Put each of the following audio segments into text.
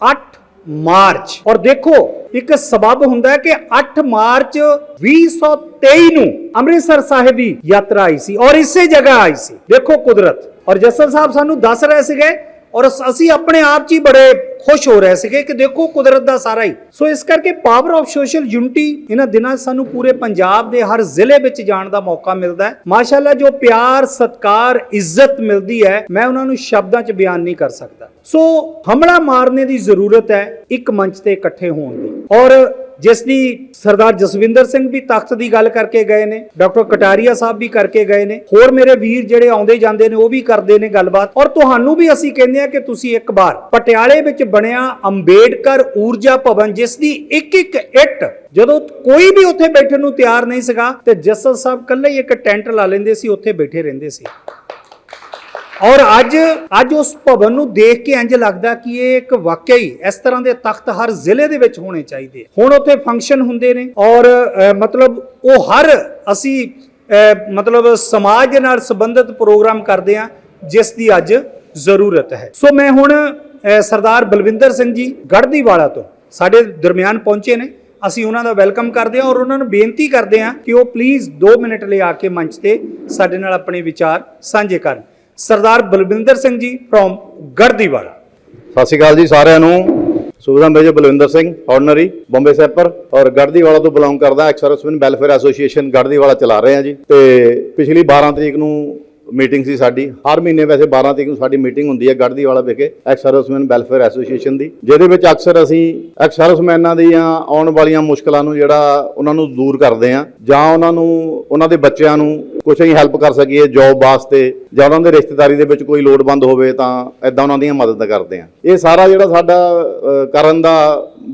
8 March. ਔਰ ਦੇਖੋ, ਇੱਕ ਸਬਬ ਹੁੰਦਾ ਹੈ ਕਿ 8 ਮਾਰਚ 2023 ਨੂੰ ਅੰਮ੍ਰਿਤਸਰ ਸਾਹਿਬ ਦੀ ਯਾਤਰਾ ਆਈ ਸੀ ਔਰ ਇਸੇ ਜਗ੍ਹਾ ਆਈ ਸੀ। ਦੇਖੋ ਕੁਦਰਤ। ਔਰ ਜੱਸਲ ਸਾਹਿਬ ਸਾਨੂੰ ਦੱਸ ਰਹੇ ਸੀਗੇ ਔਰ ਅਸੀਂ ਆਪਣੇ ਆਪ 'ਚ ਹੀ ਬੜੇ ਖੁਸ਼ ਹੋ ਰਹੇ ਸੀਗੇ ਕਿ ਦੇਖੋ ਕੁਦਰਤ ਦਾ ਸਾਰਾ ਹੀ। ਸੋ ਇਸ ਕਰਕੇ ਪਾਵਰ ਆਫ ਸੋਸ਼ਲ ਯੂਨਿਟੀ ਇਹਨਾਂ ਦਿਨਾਂ 'ਚ ਸਾਨੂੰ ਪੂਰੇ ਪੰਜਾਬ ਦੇ ਹਰ ਜ਼ਿਲ੍ਹੇ ਵਿੱਚ ਜਾਣ ਦਾ ਮੌਕਾ ਮਿਲਦਾ ਹੈ। ਮਾਸ਼ਾਅੱਲਾ ਜੋ ਪਿਆਰ, ਸਤਕਾਰ, ਇੱਜ਼ਤ ਮਿਲਦੀ ਹੈ, ਮੈਂ ਉਹਨਾਂ ਨੂੰ ਸ਼ਬਦਾਂ 'ਚ ਬਿਆਨ ਨਹੀਂ ਕਰ ਸਕਦਾ। ਸੋ ਹਮਲਾ ਮਾਰਨੇ ਦੀ ਜ਼ਰੂਰਤ ਹੈ ਇੱਕ ਮੰਚ ਤੇ ਇਕੱਠੇ ਹੋਣ ਦੀ। ਔਰ ਜਿਸ ਦੀ ਸਰਦਾਰ ਜਸਵਿੰਦਰ ਸਿੰਘ ਵੀ ਤਖਤ ਦੀ ਗੱਲ ਕਰਕੇ ਗਏ ਨੇ, ਡਾਕਟਰ ਕਟਾਰੀਆ ਸਾਹਿਬ ਵੀ ਕਰਕੇ ਗਏ ਨੇ, ਹੋਰ ਮੇਰੇ ਵੀਰ ਜਿਹੜੇ ਆਉਂਦੇ ਜਾਂਦੇ ਨੇ ਉਹ ਵੀ ਕਰਦੇ ਨੇ ਗੱਲਬਾਤ। ਔਰ ਤੁਹਾਨੂੰ ਵੀ ਅਸੀਂ ਕਹਿੰਦੇ ਆ ਕਿ ਤੁਸੀਂ ਇੱਕ ਵਾਰ ਪਟਿਆਲੇ ਵਿੱਚ ਬਣਿਆ ਅੰਬੇਡਕਰ ਊਰਜਾ ਭਵਨ, ਜਿਸ ਦੀ ਇੱਕ ਇੱਕ ਇੱਟ ਜਦੋਂ ਕੋਈ ਵੀ ਉੱਥੇ ਬੈਠਣ ਨੂੰ ਤਿਆਰ ਨਹੀਂ ਸੀਗਾ, ਤੇ ਜਸਲ ਸਾਹਿਬ ਇਕੱਲੇ ਇੱਕ ਟੈਂਟ ਲਾ ਲੈਂਦੇ ਸੀ, ਉੱਥੇ ਬੈਠੇ ਰਹਿੰਦੇ ਸੀ। ਔਰ ਅੱਜ ਅੱਜ ਉਸ ਭਵਨ ਨੂੰ ਦੇਖ ਕੇ ਇੰਜ ਲੱਗਦਾ ਕਿ ਇਹ ਇੱਕ ਵਾਕਈ ਇਸ ਤਰ੍ਹਾਂ ਦੇ ਤਖਤ ਹਰ ਜ਼ਿਲ੍ਹੇ ਦੇ ਵਿੱਚ ਹੋਣੇ ਚਾਹੀਦੇ ਹੁਣ ਉੱਥੇ ਫੰਕਸ਼ਨ ਹੁੰਦੇ ਨੇ ਔਰ ਮਤਲਬ ਉਹ ਹਰ ਅਸੀਂ ਮਤਲਬ ਸਮਾਜ ਦੇ ਨਾਲ ਸੰਬੰਧਿਤ ਪ੍ਰੋਗਰਾਮ ਕਰਦੇ ਆ ਜਿਸ ਦੀ ਅੱਜ ਜ਼ਰੂਰਤ ਹੈ। ਸੋ ਮੈਂ ਹੁਣ ਸਰਦਾਰ ਬਲਵਿੰਦਰ ਸਿੰਘ ਜੀ ਗੜਦੀਵਾਲਾ ਤੋਂ ਸਾਡੇ ਦਰਮਿਆਨ ਪਹੁੰਚੇ ਨੇ। ਅਸੀਂ ਉਹਨਾਂ ਦਾ ਵੈਲਕਮ ਕਰਦੇ ਹਾਂ ਔਰ ਉਹਨਾਂ ਨੂੰ ਬੇਨਤੀ ਕਰਦੇ ਹਾਂ ਕਿ ਉਹ ਪਲੀਜ਼ 2 ਮਿੰਟ ਲਈ ਆ ਕੇ ਮੰਚ ਤੇ ਸਾਡੇ ਨਾਲ ਆਪਣੇ ਵਿਚਾਰ ਸਾਂਝੇ ਕਰਨ। ਸਰਦਾਰ ਬਲਵਿੰਦਰ ਸਿੰਘ ਜੀ ਫਰੋਮ ਗੜਦੀਵਾਲਾ ਸਤਿ ਸ਼੍ਰੀ ਅਕਾਲ ਜੀ ਸਾਰਿਆਂ ਨੂੰ। ਸੁਬਦਮ major Balwinder Singh ordinary Bombay sapper. ਔਰ ਗੜਦੀਵਾਲਾ ਤੋਂ ਬਿਲੋਂਗ ਕਰਦਾ ਐਕਸ ਵੈਲਫੇਅਰ ਐਸੋਸੀਏਸ਼ਨ ਗੜਦੀਵਾਲਾ ਚਲਾ ਰਹੇ ਹਾਂ ਜੀ। ਤੇ ਪਿਛਲੀ 12 ਤਰੀਕ ਨੂੰ ਮੀਟਿੰਗ ਸੀ ਸਾਡੀ। ਹਰ ਮਹੀਨੇ ਵੈਸੇ 12 ਤਰੀਕ ਨੂੰ ਸਾਡੀ ਮੀਟਿੰਗ ਹੁੰਦੀ ਹੈ ਗੜਦੀਵਾਲਾ ਵਿਖੇ ਐਕਸ ਸਰਵਿਸਮੈਨ ਵੈਲਫੇਅਰ ਐਸੋਸੀਏਸ਼ਨ ਦੀ। ਜਿਹਦੇ ਵਿੱਚ ਅਕਸਰ ਅਸੀਂ ਐਕਸ ਸਰਵਿਸਮੈਨਾਂ ਦੀਆਂ ਆਉਣ ਵਾਲੀਆਂ ਮੁਸ਼ਕਲਾਂ ਨੂੰ ਜਿਹੜਾ ਉਹਨਾਂ ਨੂੰ ਦੂਰ ਕਰਦੇ ਹਾਂ ਜਾਂ ਉਹਨਾਂ ਨੂੰ, ਉਹਨਾਂ ਦੇ ਬੱਚਿਆਂ ਨੂੰ ਕੁਝ ਅਸੀਂ ਹੈਲਪ ਕਰ ਸਕੀਏ ਜੌਬ ਵਾਸਤੇ, ਜਾਂ ਉਹਨਾਂ ਦੇ ਰਿਸ਼ਤੇਦਾਰੀ ਦੇ ਵਿੱਚ ਕੋਈ ਲੋੜਵੰਦ ਹੋਵੇ ਤਾਂ ਐਦਾਂ ਉਹਨਾਂ ਦੀਆਂ ਮਦਦ ਕਰਦੇ ਹਾਂ। ਇਹ ਸਾਰਾ ਜਿਹੜਾ ਸਾਡਾ ਕਰਨ ਦਾ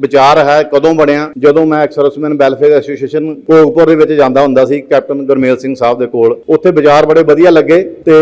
ਵਿਚਾਰ ਹੈ, ਕਦੋਂ ਬਣਿਆ? ਜਦੋਂ ਮੈਂ ਐਕਸਰਸਮੈਨ ਵੈਲਫੇਅਰ ਐਸੋਸੀਏਸ਼ਨ ਭੋਗਪੁਰ ਦੇ ਵਿੱਚ ਜਾਂਦਾ ਹੁੰਦਾ ਸੀ ਕੈਪਟਨ ਗੁਰਮੇਲ ਸਿੰਘ ਸਾਹਿਬ ਦੇ ਕੋਲ, ਉੱਥੇ ਬਾਜ਼ਾਰ ਬੜੇ ਵਧੀਆ ਲੱਗੇ ਤੇ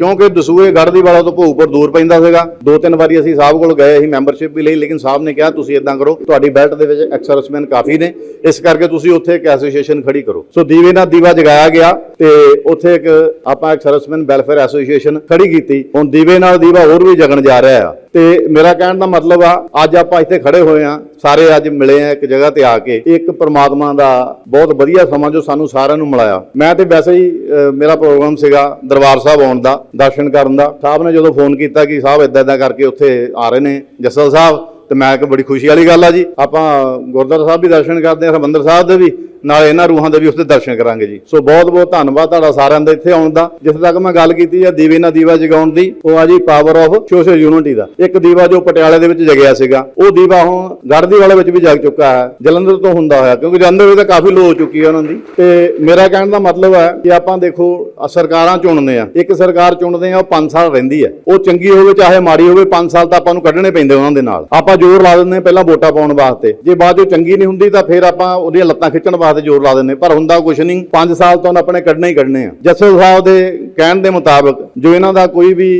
ਕਿਉਂਕਿ ਦਸੂਏ ਗੜ੍ਹਦੀ ਵਾਲਾ ਤੋਂ ਭੋਗਪੁਰ ਦੂਰ ਪੈਂਦਾ ਸੀਗਾ। ਦੋ ਤਿੰਨ ਵਾਰੀ ਅਸੀਂ ਸਾਹਿਬ ਕੋਲ ਗਏ, ਅਸੀਂ ਮੈਂਬਰਸ਼ਿਪ ਵੀ ਲਈ, ਲੇਕਿਨ ਸਾਹਿਬ ਨੇ ਕਿਹਾ, ਤੁਸੀਂ ਇਦਾਂ ਕਰੋ, ਤੁਹਾਡੀ ਬੈਲਟ ਦੇ ਵਿੱਚ ਐਕਸਰਸਮੈਨ ਕਾਫੀ ਨੇ, ਇਸ ਕਰਕੇ ਤੁਸੀਂ ਉੱਥੇ ਇੱਕ ਐਸੋਸੀਏਸ਼ਨ ਖੜੀ ਕਰੋ। ਸੋ ਦੀਵੇ ਨਾਲ ਦੀਵਾ ਜਗਾਇਆ ਗਿਆ ਤੇ ਉੱਥੇ ਇੱਕ ਆਪਾਂ ਐਕਸਰਸਮੈਨ ਵੈਲਫੇਅਰ ਐਸੋਸੀਏਸ਼ਨ ਖੜੀ ਕੀਤੀ। ਹੁਣ ਦੀਵੇ ਨਾਲ ਦੀਵਾ ਹੋਰ ਵੀ ਜਗਣ ਜਾ ਰਿਹਾ ਆ। ਤੇ ਮੇਰਾ ਕਹਿਣ ਦਾ ਮਤਲਬ ਆ, ਅੱਜ ਆਪਾਂ ਇੱਥੇ ਖੜੇ ਹੋਏ ਆ, ਸਾਰੇ ਅੱਜ ਮਿਲੇ ਆ ਇੱਕ ਜਗ੍ਹਾ ਤੇ ਆ ਕੇ। ਇੱਕ ਪ੍ਰਮਾਤਮਾ ਦਾ ਬਹੁਤ ਵਧੀਆ ਸਮਾਂ ਜੋ ਸਾਨੂੰ ਸਾਰਿਆਂ ਨੂੰ ਮਿਲਾਇਆ। ਮੈਂ ਤੇ ਵੈਸੇ ਹੀ ਮੇਰਾ ਪ੍ਰੋਗਰਾਮ ਸੀਗਾ ਦਰਬਾਰ ਸਾਹਿਬ ਆਉਣ ਦਾ, ਦਰਸ਼ਨ ਕਰਨ ਦਾ। ਸਾਹਿਬ ਨੇ ਜਦੋਂ ਫੋਨ ਕੀਤਾ ਕਿ ਸਾਹਿਬ ਇਦਾਂ ਇਦਾਂ ਕਰਕੇ ਉੱਥੇ ਆ ਰਹੇ ਨੇ ਜੱਸਲ ਸਾਹਿਬ, ਤੇ ਮੈਂ ਕਿ ਬੜੀ ਖੁਸ਼ੀ ਵਾਲੀ ਗੱਲ ਆ ਜੀ। ਆਪਾਂ ਗੁਰਦੁਆਰਾ ਸਾਹਿਬ ਵੀ ਦਰਸ਼ਨ ਕਰਦੇ ਆ, ਹਰਿਮੰਦਰ ਸਾਹਿਬ ਦੇ ਵੀ। ਨਾਲ ਇਹਨਾਂ ਰੂਹਾਂ ਦੇ ਵੀ ਉਸਦੇ ਦਰਸ਼ਨ ਕਰਾਂਗੇ ਜੀ। ਸੋ ਬਹੁਤ ਬਹੁਤ ਧੰਨਵਾਦ ਤੁਹਾਡਾ ਸਾਰਿਆਂ ਦਾ ਇੱਥੇ ਆਉਣ ਦਾ। ਜਿੱਥੇ ਤੱਕ ਮੈਂ ਗੱਲ ਕੀਤੀ ਹੈ ਦੀਵੇ ਨਾਲ ਦੀਵਾ ਜਗਾਉਣ ਦੀ, ਉਹ ਆ ਜੀ ਪਾਵਰ ਆਫ ਸੋਸ਼ਲ ਯੂਨਿਟੀ ਦਾ। ਇੱਕ ਦੀਵਾ ਜੋ ਪਟਿਆਲੇ ਦੇ ਵਿੱਚ ਜਗਿਆ ਸੀਗਾ, ਉਹ ਦੀਵਾ ਹੁਣ ਗੜਦੀ ਵਾਲੇ ਵਿੱਚ ਵੀ ਜਗ ਚੁੱਕਾ ਹੈ। ਜਲੰਧਰ ਤੋਂ ਹੁੰਦਾ ਹੋਇਆ, ਕਿਉਂਕਿ ਜਲੰਧਰ ਵਿੱਚ ਤਾਂ ਕਾਫੀ ਲੋ ਹੋ ਚੁੱਕੀ ਹੈ ਉਹਨਾਂ ਦੀ। ਤੇ ਮੇਰਾ ਕਹਿਣ ਦਾ ਮਤਲਬ ਹੈ ਕਿ ਆਪਾਂ ਦੇਖੋ ਸਰਕਾਰਾਂ ਚੁਣਦੇ ਆ। ਇੱਕ ਸਰਕਾਰ ਚੁਣਦੇ ਆ, ਉਹ 5 ਸਾਲ ਰਹਿੰਦੀ ਹੈ। ਉਹ ਚੰਗੀ ਹੋਵੇ, ਚਾਹੇ ਮਾੜੀ ਹੋਵੇ 5 ਸਾਲ ਤਾਂ ਆਪਾਂ ਨੂੰ ਕੱਢਣੇ ਪੈਂਦੇ ਉਹਨਾਂ ਦੇ ਨਾਲ। ਆਪਾਂ ਜ਼ੋਰ ਲਾ ਦਿੰਦੇ ਹਾਂ ਪਹਿਲਾਂ ਵੋਟਾਂ ਪਾਉਣ ਵਾਸਤੇ। ਜੇ ਬਾਅਦ ਜੋ ਚੰਗੀ ਨਹੀਂ ਹੁੰਦੀ, ਤਾਂ ਫਿਰ ਆਪਾਂ ਉਹਦੀਆਂ ਲੱਤਾਂ ਖਿੱਚਣ ਵਾਸਤੇ ਜ਼ੋਰ ਲਾ ਦਿੰਦੇ। ਪਰ ਹੁੰਦਾ ਕੁਛ ਨਹੀਂ। 5 ਸਾਲ ਤੋਂ ਆਪਣੇ ਕੱਢਣੇ ਹੀ ਕੱਢਣੇ ਆ। ਜੱਸਲ ਸਾਹਿਬ ਦੇ ਕਹਿਣ ਦੇ ਮੁਤਾਬਕ ਜੋ ਇਹਨਾਂ ਦਾ ਕੋਈ ਵੀ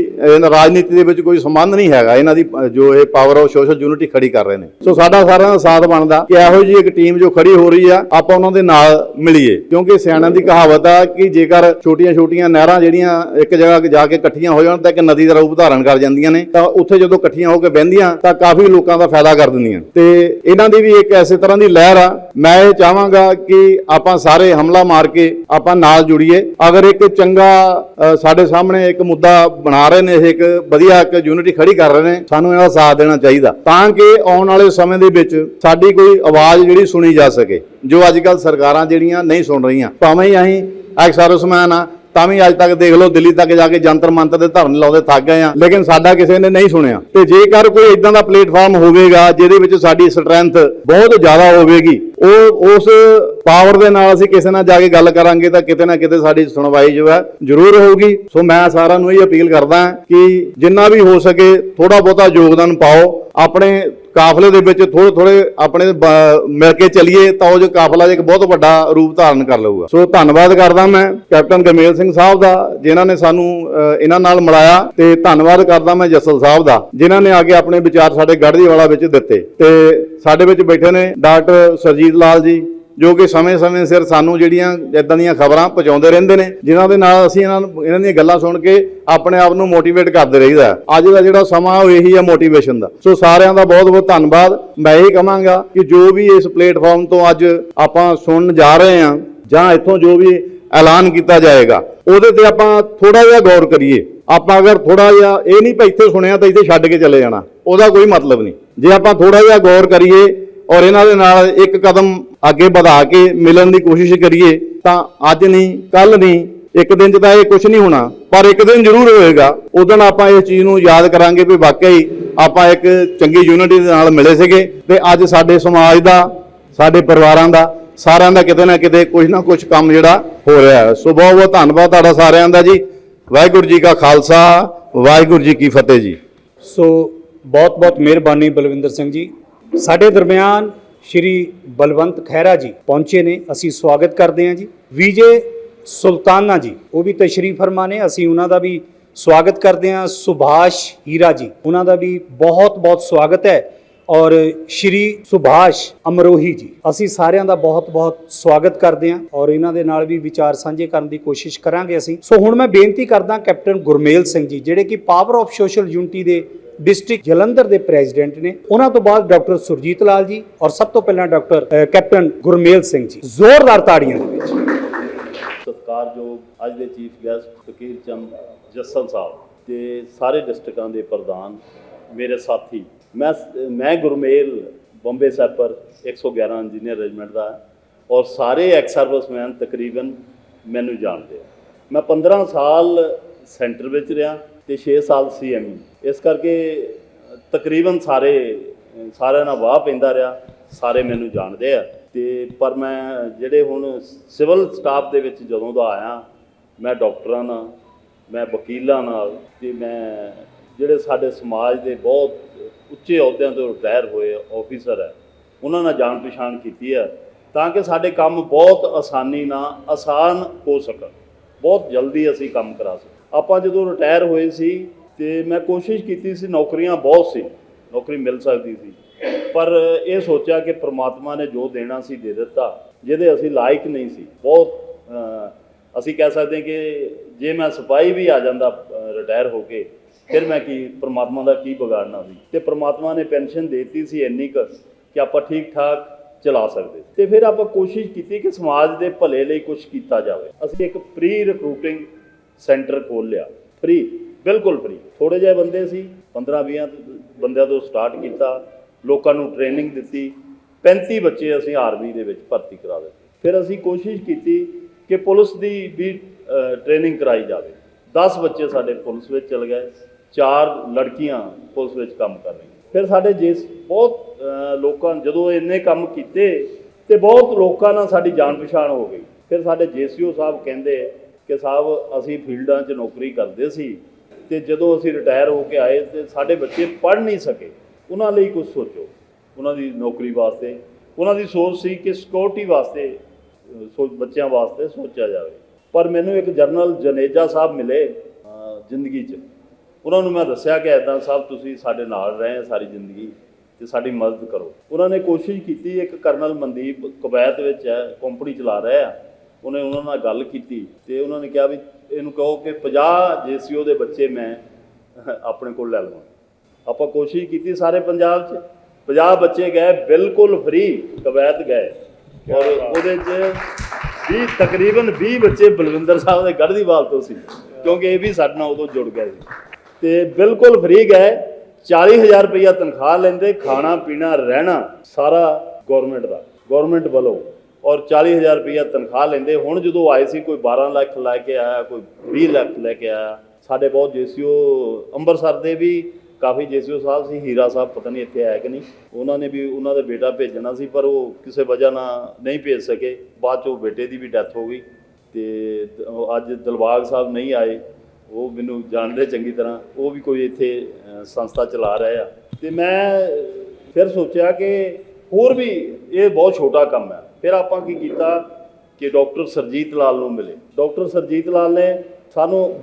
ਰਾਜਨੀਤੀ ਦੇ ਵਿੱਚ ਕੋਈ ਸੰਬੰਧ ਨਹੀਂ ਹੈਗਾ। ਇਹਨਾਂ ਦੀ ਜੋ ਇਹ ਪਾਵਰ ਆਫ ਸੋਸ਼ਲ ਯੂਨਿਟੀ ਖੜੀ ਕਰ ਰਹੇ ਨੇ। ਸੋ ਸਾਡਾ ਸਾਰਿਆਂ ਦਾ ਸਾਥ ਬਣਦਾ। ਕਿ ਇਹੋ ਜੀ ਇੱਕ ਟੀਮ ਜੋ ਖੜੀ ਹੋ ਰਹੀ ਆ, ਆਪਾਂ ਉਹਨਾਂ ਦੇ ਨਾਲ ਮਿਲੀਏ। ਕਿਉਂਕਿ ਸਿਆਣਿਆਂ ਦੀ ਕਹਾਵਤ ਆ ਕਿ ਜੇਕਰ ਛੋਟੀਆਂ-ਛੋਟੀਆਂ ਨਹਿਰਾਂ ਜਿਹੜੀਆਂ ਇੱਕ ਜਗ੍ਹਾ ਜਾ ਕੇ ਇਕੱਠੀਆਂ ਹੋ ਜਾਣ ਤਾਂ ਇੱਕ ਨਦੀ ਦਾ ਰੂਪ ਧਾਰਨ ਕਰ ਜਾਂਦੀਆਂ ਨੇ। ਤਾਂ ਉੱਥੇ ਜਦੋਂ ਇਕੱਠੀਆਂ ਹੋ ਕੇ ਬਹਿੰਦੀਆਂ, ਤਾਂ ਕਾਫੀ ਲੋਕਾਂ ਦਾ ਫਾਇਦਾ ਕਰ ਦਿੰਦੀਆਂ। ਤੇ ਇਹਨਾਂ ਦੀ ਵੀ ਇੱਕ ਐਸੇ ਤਰ੍ਹਾਂ ਦੀ ਲਹਿਰ ਆ। ਮੈਂ ਇਹ ਚਾਹਾਂਗਾ ਕਿ ਆਪਾਂ ਸਾਰੇ ਹਮਲਾ ਮਾਰ ਕੇ ਆਪਾਂ ਨਾਲ ਜੁੜੀਏ। ਅਗਰ ਇੱਕ ਚੰਗਾ ਸਾਡੇ ਸਾਹਮਣੇ ਇੱਕ ਮੁੱਦਾ ਬਣਾ ਰਹੇ ਨੇ, ਇਹ ਇੱਕ ਵਧੀਆ ਇੱਕ ਯੂਨਿਟੀ ਖੜੀ ਕਰ ਰਹੇ ਨੇ, ਸਾਨੂੰ ਇਹਦਾ ਸਾਥ ਦੇਣਾ ਚਾਹੀਦਾ। ਤਾਂ ਕਿ ਆਉਣ ਵਾਲੇ ਸਮੇਂ ਦੇ ਵਿੱਚ ਸਾਡੀ ਕੋਈ ਆਵਾਜ਼ ਜਿਹੜੀ ਸੁਣੀ ਜਾ ਸਕੇ, ਜੋ ਅੱਜ ਕੱਲ ਸਰਕਾਰਾਂ ਜਿਹੜੀਆਂ ਨਹੀਂ ਸੁਣ ਰਹੀਆਂ। ਭਾਵੇਂ ਹੀ ਅਸੀਂ ਐਕਸਰਸਮੈਨ ਆ ਤਾਂ ਵੀ ਅੱਜ ਤੱਕ ਦੇਖ ਲਓ, ਦਿੱਲੀ ਤੱਕ ਜਾ ਕੇ ਜੰਤਰ ਮੰਤਰ ਦੇ ਧਰਨ ਲਾਉਂਦੇ ਥੱਕ ਗਏ ਆ। ਲੇਕਿਨ ਸਾਡਾ ਕਿਸੇ ਨੇ ਨਹੀਂ ਸੁਣਿਆ। ਤੇ ਜੇਕਰ ਕੋਈ ਇਦਾਂ ਦਾ ਪਲੇਟਫਾਰਮ ਹੋਵੇਗਾ, ਜਿਹਦੇ ਵਿੱਚ ਸਾਡੀ ਸਟਰੈਂਥ ਬਹੁਤ ਜ਼ਿਆਦਾ ਹੋਵੇਗੀ, ਉਹ ਉਸ ਪਾਵਰ ਦੇ ਨਾਲ ਅਸੀਂ ਕਿਸੇ ਨਾਲ ਜਾ ਕੇ ਗੱਲ ਕਰਾਂਗੇ ਤਾਂ ਕਿਤੇ ਨਾ ਕਿਤੇ ਸਾਡੀ ਸੁਣਵਾਈ ਜੋ ਹੈ ਜ਼ਰੂਰ ਹੋਊਗੀ। ਸੋ ਮੈਂ ਸਾਰਿਆਂ ਨੂੰ ਇਹ ਅਪੀਲ ਕਰਦਾ ਕਿ ਜਿੰਨਾ ਵੀ ਹੋ ਸਕੇ ਥੋੜਾ ਬਹੁਤਾ ਯੋਗਦਾਨ ਪਾਓ, ਆਪਣੇ ਕਾਫਲੇ ਦੇ ਵਿੱਚ ਥੋੜੇ ਥੋੜੇ ਆਪਣੇ ਮਿਲ ਕੇ ਚੱਲੀਏ, ਤਾਂ ਉਹ ਜੋ ਕਾਫਲਾ ਇੱਕ ਬਹੁਤ ਵੱਡਾ ਰੂਪ ਧਾਰਨ ਕਰ ਲਊਗਾ। ਸੋ ਧੰਨਵਾਦ ਕਰਦਾ ਮੈਂ ਕੈਪਟਨ ਗਮੇਲ ਸਿੰਘ ਸਾਹਿਬ ਦਾ, ਜਿਨ੍ਹਾਂ ਨੇ ਸਾਨੂੰ ਇਹਨਾਂ ਨਾਲ ਮਿਲਾਇਆ, ਤੇ ਧੰਨਵਾਦ ਕਰਦਾ ਮੈਂ ਜਸਲ ਸਾਹਿਬ ਦਾ, ਜਿਨ੍ਹਾਂ ਨੇ ਆ ਕੇ ਆਪਣੇ ਵਿਚਾਰ ਸਾਡੇ ਗੜ੍ਹਦੀ ਵਿੱਚ ਦਿੱਤੇ। ਤੇ ਸਾਡੇ ਵਿੱਚ ਬੈਠੇ ਨੇ ਡਾਕਟਰ ਸਰਜੀਤ ਲਾਲ ਜੀ ਜੋ ਕਿ ਸਮੇਂ-ਸਮੇਂ ਸਿਰ ਸਾਨੂੰ ਜਿਹੜੀਆਂ ਇਦਾਂ ਦੀਆਂ ਖਬਰਾਂ ਪਹੁੰਚਾਉਂਦੇ ਰਹਿੰਦੇ ਨੇ, ਜਿਨ੍ਹਾਂ ਦੇ ਨਾਲ ਅਸੀਂ ਇਹਨਾਂ ਨੂੰ, ਇਹਨਾਂ ਦੀਆਂ ਗੱਲਾਂ ਸੁਣ ਕੇ ਆਪਣੇ ਆਪ ਨੂੰ ਮੋਟੀਵੇਟ ਕਰਦੇ ਰਹੀਦਾ ਅੱਜ ਦਾ ਜਿਹੜਾ ਸਮਾਂ ਉਹ ਇਹੀ ਹੈ ਮੋਟੀਵੇਸ਼ਨ ਦਾ। ਸੋ ਸਾਰਿਆਂ ਦਾ ਬਹੁਤ-ਬਹੁਤ ਧੰਨਵਾਦ। ਮੈਂ ਇਹ ਕਹਾਂਗਾ ਕਿ ਜੋ ਵੀ ਇਸ ਪਲੇਟਫਾਰਮ ਤੋਂ ਅੱਜ ਆਪਾਂ ਸੁਣਨ ਜਾ ਰਹੇ ਹਾਂ, ਜਾਂ ਇੱਥੋਂ ਜੋ ਵੀ ਐਲਾਨ ਕੀਤਾ ਜਾਏਗਾ, ਉਹਦੇ ਤੇ ਆਪਾਂ ਥੋੜਾ ਜਿਹਾ ਗੌਰ ਕਰੀਏ। ਆਪਾਂ ਅਗਰ ਥੋੜਾ ਜਿਹਾ ਇਹ ਨਹੀਂ ਭਾਈ ਇੱਥੇ ਸੁਣਿਆ ਤਾਂ ਇੱਥੇ ਛੱਡ ਕੇ ਚਲੇ ਜਾਣਾ। ਉਹਦਾ ਕੋਈ ਮਤਲਬ ਨਹੀਂ। ਜੇ ਆਪਾਂ ਥੋੜਾ ਜਿਹਾ ਗੌਰ ਕਰੀਏ ਔਰ ਇਹਨਾਂ ਦੇ ਨਾਲ ਇੱਕ ਕਦਮ ਅੱਗੇ ਵਧਾ ਕੇ ਮਿਲਣ ਦੀ ਕੋਸ਼ਿਸ਼ ਕਰੀਏ, ਤਾਂ ਅੱਜ ਨਹੀਂ ਕੱਲ ਨਹੀਂ, ਇੱਕ ਦਿਨ 'ਚ ਤਾਂ ਇਹ ਕੁਝ ਨਹੀਂ ਹੋਣਾ, ਪਰ ਇੱਕ ਦਿਨ ਜ਼ਰੂਰ ਹੋਏਗਾ। ਉਦੋਂ ਆਪਾਂ ਇਸ ਚੀਜ਼ ਨੂੰ ਯਾਦ ਕਰਾਂਗੇ ਵੀ ਵਾਕਈ ਆਪਾਂ ਇੱਕ ਚੰਗੀ ਯੂਨਿਟੀ ਦੇ ਨਾਲ ਮਿਲੇ ਸੀਗੇ ਤੇ ਅੱਜ ਸਾਡੇ ਸਮਾਜ ਦਾ, ਸਾਡੇ ਪਰਿਵਾਰਾਂ ਦਾ, ਸਾਰਿਆਂ ਦਾ ਕਿਤੇ ਨਾ ਕਿਤੇ ਕੁਝ ਨਾ ਕੁਝ ਕੰਮ ਜਿਹੜਾ ਹੋ ਰਿਹਾ ਹੈ। ਸੋ ਬਹੁਤ ਬਹੁਤ ਧੰਨਵਾਦ ਤੁਹਾਡਾ ਸਾਰਿਆਂ ਦਾ ਜੀ। ਵਾਹਿਗੁਰੂ ਜੀ ਕਾ ਖਾਲਸਾ, ਵਾਹਿਗੁਰੂ ਜੀ ਕੀ ਫਤਿਹ ਜੀ। ਸੋ ਬਹੁਤ ਬਹੁਤ ਮਿਹਰਬਾਨੀ ਬਲਵਿੰਦਰ ਸਿੰਘ ਜੀ। ਸਾਡੇ ਦਰਮਿਆਨ ਸ਼੍ਰੀ ਬਲਵੰਤ ਖਹਿਰਾ ਜੀ ਪਹੁੰਚੇ ਨੇ। ਅਸੀਂ ਸਵਾਗਤ ਕਰਦੇ ਹਾਂ ਜੀ। ਵਿਜੇ ਸੁਲਤਾਨਾ ਜੀ, ਉਹ ਵੀ ਤਸ਼ਰੀਫ ਫਰਮਾ ਨੇ। ਅਸੀਂ ਉਹਨਾਂ ਦਾ ਵੀ ਸਵਾਗਤ ਕਰਦੇ ਹਾਂ। ਸੁਭਾਸ਼ ਹੀਰਾ ਜੀ, ਉਹਨਾਂ ਦਾ ਵੀ ਬਹੁਤ ਬਹੁਤ ਸਵਾਗਤ ਹੈ। ਔਰ ਸ਼੍ਰੀ ਸੁਭਾਸ਼ ਅਮਰੋਹੀ ਜੀ, ਅਸੀਂ ਸਾਰਿਆਂ ਦਾ ਬਹੁਤ-ਬਹੁਤ ਸਵਾਗਤ ਕਰਦੇ ਹਾਂ। ਔਰ ਇਹਨਾਂ ਦੇ ਨਾਲ ਵੀ ਵਿਚਾਰ ਸਾਂਝੇ ਕਰਨ ਦੀ ਕੋਸ਼ਿਸ਼ ਕਰਾਂਗੇ ਅਸੀਂ। ਸੋ ਹੁਣ ਮੈਂ ਬੇਨਤੀ ਕਰਦਾ ਕੈਪਟਨ ਗੁਰਮੇਲ ਸਿੰਘ ਜੀ, ਜਿਹੜੇ ਕਿ ਪਾਵਰ ਆਫ ਸੋਸ਼ਲ ਯੂਨਿਟੀ ਦੇ ਡਿਸਟ੍ਰਿਕਟ ਜਲੰਧਰ ਦੇ ਪ੍ਰੈਜ਼ੀਡੈਂਟ ਨੇ। ਉਹਨਾਂ ਤੋਂ ਬਾਅਦ ਡਾਕਟਰ ਸੁਰਜੀਤ ਲਾਲ ਜੀ ਔਰ ਸਭ ਤੋਂ ਪਹਿਲਾਂ ਡਾਕਟਰ ਕੈਪਟਨ ਗੁਰਮੇਲ ਸਿੰਘ ਜੀ। ਜ਼ੋਰਦਾਰ ਤਾੜੀਆਂ ਦੇ ਵਿੱਚ। ਸਤਿਕਾਰਯੋਗ ਅੱਜ ਦੇ ਚੀਫ ਗੈਸਟ ਫਕੀਰ ਚੰਦ ਜੱਸਲ ਸਾਹਿਬ ਤੇ ਸਾਰੇ ਡਿਸਟ੍ਰਿਕਟਾਂ ਦੇ ਪ੍ਰਧਾਨ ਮੇਰੇ ਸਾਥੀ। ਮੈਂ ਮੈਂ Gurmel Bombay sapper 111 engineer regiment ਦਾ ਔਰ ਸਾਰੇ ਐਕਸ ਸਰਵਿਸਮੈਨ ਤਕਰੀਬਨ ਮੈਨੂੰ ਜਾਣਦੇ ਆ। ਮੈਂ 15 ਸਾਲ ਸੈਂਟਰ ਵਿੱਚ ਰਿਹਾ ਤੇ 6 ਸਾਲ ਸੀਐਮਈ ਇਸ ਕਰਕੇ ਤਕਰੀਬਨ ਸਾਰੇ ਸਾਰਿਆਂ ਨਾਲ ਵਾਹ ਪੈਂਦਾ ਰਿਹਾ, ਸਾਰੇ ਮੈਨੂੰ ਜਾਣਦੇ ਆ। ਤੇ ਪਰ ਮੈਂ ਜਿਹੜੇ ਹੁਣ ਸਿਵਲ ਸਟਾਫ ਦੇ ਵਿੱਚ ਜਦੋਂ ਦਾ ਆਇਆ, ਮੈਂ ਡਾਕਟਰਾਂ ਨਾਲ, ਮੈਂ ਵਕੀਲਾਂ ਨਾਲ ਤੇ ਮੈਂ ਜਿਹੜੇ ਸਾਡੇ ਸਮਾਜ ਦੇ ਬਹੁਤ ਉੱਚੇ ਅਹੁਦਿਆਂ ਤੋਂ ਰਿਟਾਇਰ ਹੋਏ ਆਫੀਸਰ ਹੈ ਉਹਨਾਂ ਨਾਲ ਜਾਣ ਪਛਾਣ ਕੀਤੀ ਹੈ ਤਾਂ ਕਿ ਸਾਡੇ ਕੰਮ ਬਹੁਤ ਆਸਾਨੀ ਨਾਲ ਆਸਾਨ ਹੋ ਸਕਣ। ਬਹੁਤ ਜਲਦੀ ਅਸੀਂ ਕੰਮ ਕਰਾ ਸਕੀਏ ਆਪਾਂ ਜਦੋਂ ਰਿਟਾਇਰ ਹੋਏ ਸੀ ਤੇ ਮੈਂ ਕੋਸ਼ਿਸ਼ ਕੀਤੀ ਸੀ, ਨੌਕਰੀਆਂ ਬਹੁਤ ਸੀ, ਨੌਕਰੀ ਮਿਲ ਸਕਦੀ ਸੀ। ਪਰ ਇਹ ਸੋਚਿਆ ਕਿ ਪ੍ਰਮਾਤਮਾ ਨੇ ਜੋ ਦੇਣਾ ਸੀ ਦੇ ਦਿੱਤਾ, ਜਿਹਦੇ ਅਸੀਂ ਲਾਇਕ ਨਹੀਂ ਸੀ। ਬਹੁਤ ਅਸੀਂ ਕਹਿ ਸਕਦੇ ਕਿ ਜੇ ਮੈਂ ਸਿਪਾਹੀ ਵੀ ਆ ਜਾਂਦਾ ਰਿਟਾਇਰ ਹੋ ਕੇ, ਫਿਰ ਮੈਂ ਕੀ, ਪ੍ਰਮਾਤਮਾ ਦਾ ਕੀ ਵਿਗਾੜਨਾ ਸੀ? ਤੇ ਪ੍ਰਮਾਤਮਾ ਨੇ ਪੈਨਸ਼ਨ ਦਿੱਤੀ ਸੀ ਇੰਨੀ ਕੁ ਕਿ ਆਪਾਂ ਠੀਕ ਠਾਕ ਚਲਾ ਸਕਦੇ ਤੇ ਫਿਰ ਆਪਾਂ ਕੋਸ਼ਿਸ਼ ਕੀਤੀ ਕਿ ਸਮਾਜ ਦੇ ਭਲੇ ਲਈ ਕੁਝ ਕੀਤਾ ਜਾਵੇ। ਅਸੀਂ ਇੱਕ ਪ੍ਰੀ ਰਿਕਰੂਟਿੰਗ ਸੈਂਟਰ ਖੋਲ ਲਿਆ ਫ੍ਰੀ ਬਿਲਕੁਲ ਫ੍ਰੀ ਥੋੜੇ ਜਿਹੇ ਬੰਦੇ ਸੀ 15 20 ਬੰਦਿਆਂ ਤੋਂ ਸਟਾਰਟ ਕੀਤਾ, ਲੋਕਾਂ ਨੂੰ ਟ੍ਰੇਨਿੰਗ ਦਿੱਤੀ 35 ਬੱਚੇ ਅਸੀਂ ਆਰਮੀ ਦੇ ਵਿੱਚ ਭਰਤੀ ਕਰਾ ਦਿੱਤੇ। ਫਿਰ ਅਸੀਂ ਕੋਸ਼ਿਸ਼ ਕੀਤੀ ਕਿ ਪੁਲਿਸ ਦੀ ਵੀ ਟ੍ਰੇਨਿੰਗ ਕਰਾਈ ਜਾਵੇ। 10 ਬੱਚੇ ਸਾਡੇ ਪੁਲਿਸ ਵਿੱਚ ਚਲ ਗਏ, ਚਾਰ ਲੜਕੀਆਂ ਪੁਲਿਸ ਵਿੱਚ ਕੰਮ ਕਰ ਰਹੀਆਂ। ਫਿਰ ਸਾਡੇ ਜਿਸ ਬਹੁਤ ਲੋਕਾਂ ਜਦੋਂ ਇੰਨੇ ਕੰਮ ਕੀਤੇ ਤੇ ਬਹੁਤ ਲੋਕਾਂ ਨਾਲ ਸਾਡੀ ਜਾਣ ਪਛਾਣ ਹੋ ਗਈ। ਫਿਰ ਸਾਡੇ ਜੀਸੀਓ ਸਾਹਿਬ ਕਹਿੰਦੇ ਕਿ ਸਾਹਿਬ, ਅਸੀਂ ਫੀਲਡਾਂ 'ਚ ਨੌਕਰੀ ਕਰਦੇ ਸੀ ਤੇ ਜਦੋਂ ਅਸੀਂ ਰਿਟਾਇਰ ਹੋ ਕੇ ਆਏ ਤੇ ਸਾਡੇ ਬੱਚੇ ਪੜ੍ਹ ਨਹੀਂ ਸਕੇ ਉਹਨਾਂ ਲਈ ਕੁਝ ਸੋਚੋ। ਉਹਨਾਂ ਦੀ ਨੌਕਰੀ ਵਾਸਤੇ ਉਹਨਾਂ ਦੀ ਸੋਚ ਸੀ ਕਿ ਸਿਕਿਉਰਿਟੀ ਵਾਸਤੇ ਅਹ, ਸੋ ਬੱਚਿਆਂ ਵਾਸਤੇ ਸੋਚਿਆ ਜਾਵੇ। ਪਰ ਮੈਨੂੰ ਇੱਕ ਜਰਨਲ ਜਨੇਜਾ ਸਾਹਿਬ ਮਿਲੇ ਜ਼ਿੰਦਗੀ 'ਚ। ਉਹਨਾਂ ਨੂੰ ਮੈਂ ਦੱਸਿਆ ਕਿ ਐਦਾਂ ਸਾਹਿਬ ਤੁਸੀਂ ਸਾਡੇ ਨਾਲ ਰਹੇ ਸਾਰੀ ਜ਼ਿੰਦਗੀ ਤੇ ਸਾਡੀ ਮਦਦ ਕਰੋ। ਉਹਨਾਂ ਨੇ ਕੋਸ਼ਿਸ਼ ਕੀਤੀ ਇੱਕ ਕਰਨਲ ਮਨਦੀਪ ਕੁਵੈਤ ਵਿੱਚ ਹੈ ਕੰਪਨੀ ਚਲਾ ਰਿਹਾ ਆ। ਉਹਨੇ ਉਹਨਾਂ ਨਾਲ ਗੱਲ ਕੀਤੀ ਤੇ ਉਹਨਾਂ ਨੇ ਕਿਹਾ ਵੀ ਇਹਨੂੰ ਕਹੋ ਕਿ 50 ਜੀਸੀਓ ਦੇ ਬੱਚੇ ਮੈਂ ਆਪਣੇ ਕੋਲ ਲੈ ਲਵਾਂ। ਆਪਾਂ ਕੋਸ਼ਿਸ਼ ਕੀਤੀ ਸਾਰੇ ਪੰਜਾਬ 'ਚ। 50 ਬੱਚੇ ਗਏ ਬਿਲਕੁਲ ਫ੍ਰੀ ਕਵੈਤ ਗਏ। ਔਰ ਉਹਦੇ 'ਚ 20 ਤਕਰੀਬਨ 20 ਬੱਚੇ ਬਲਵਿੰਦਰ ਸਾਹਿਬ ਦੇ ਗੜ੍ਹਦੀਵਾਲ ਤੋਂ ਸੀ ਕਿਉਂਕਿ ਇਹ ਵੀ ਸਾਡੇ ਨਾਲ ਉਦੋਂ ਜੁੜ ਗਏ ਸੀ। ਤੇ ਬਿਲਕੁਲ ਫ੍ਰੀ ਗਏ 40000 ਰੁਪਇਆ ਤਨਖਾਹ ਲੈਂਦੇ ਖਾਣਾ ਪੀਣਾ ਰਹਿਣਾ ਸਾਰਾ ਗਵਰਨਮੈਂਟ ਦਾ ਗਵਰਨਮੈਂਟ ਵੱਲੋਂ। ਔਰ 40000 ਰੁਪਇਆ ਤਨਖਾਹ ਲੈਂਦੇ। ਹੁਣ ਜਦੋਂ ਆਏ ਸੀ, ਕੋਈ 12 ਲੱਖ ਲੈ ਕੇ ਆਇਆ, ਕੋਈ 20 ਲੱਖ ਲੈ ਕੇ ਆਇਆ। ਸਾਡੇ ਬਹੁਤ ਜੀਸੀਓ ਅੰਮ੍ਰਿਤਸਰ ਦੇ ਵੀ ਕਾਫੀ ਜੀਸੀਓ ਸਾਹਿਬ ਸੀ, ਹੀਰਾ ਸਾਹਿਬ ਪਤਾ ਨਹੀਂ ਇੱਥੇ ਆਇਆ ਕਿ ਨਹੀਂ। ਉਹਨਾਂ ਨੇ ਵੀ ਉਹਨਾਂ ਦਾ ਬੇਟਾ ਭੇਜਣਾ ਸੀ, ਪਰ ਉਹ ਕਿਸੇ ਵਜ੍ਹਾ ਨਾਲ ਨਹੀਂ ਭੇਜ ਸਕੇ। ਬਾਅਦ ਚ ਉਹ ਬੇਟੇ ਦੀ ਵੀ ਡੈਥ ਹੋ ਗਈ ਤੇ ਅੱਜ ਦਿਲਬਾਗ ਸਾਹਿਬ ਨਹੀਂ ਆਏ। ਉਹ ਮੈਨੂੰ ਜਾਣਦੇ ਚੰਗੀ ਤਰ੍ਹਾਂ। ਉਹ ਵੀ ਕੋਈ ਇੱਥੇ ਸੰਸਥਾ ਚਲਾ ਰਹੇ ਆ। ਤੇ ਮੈਂ ਫਿਰ ਸੋਚਿਆ ਕਿ ਹੋਰ ਵੀ ਇਹ ਬਹੁਤ ਛੋਟਾ ਕੰਮ ਹੈ। ਫਿਰ ਆਪਾਂ ਕੀ ਕੀਤਾ ਕਿ ਡਾਕਟਰ ਸਰਜੀਤ ਲਾਲ ਨੂੰ ਮਿਲੇ। ਡਾਕਟਰ ਸਰਜੀਤ ਲਾਲ ਨੇ ਸਾਨੂੰ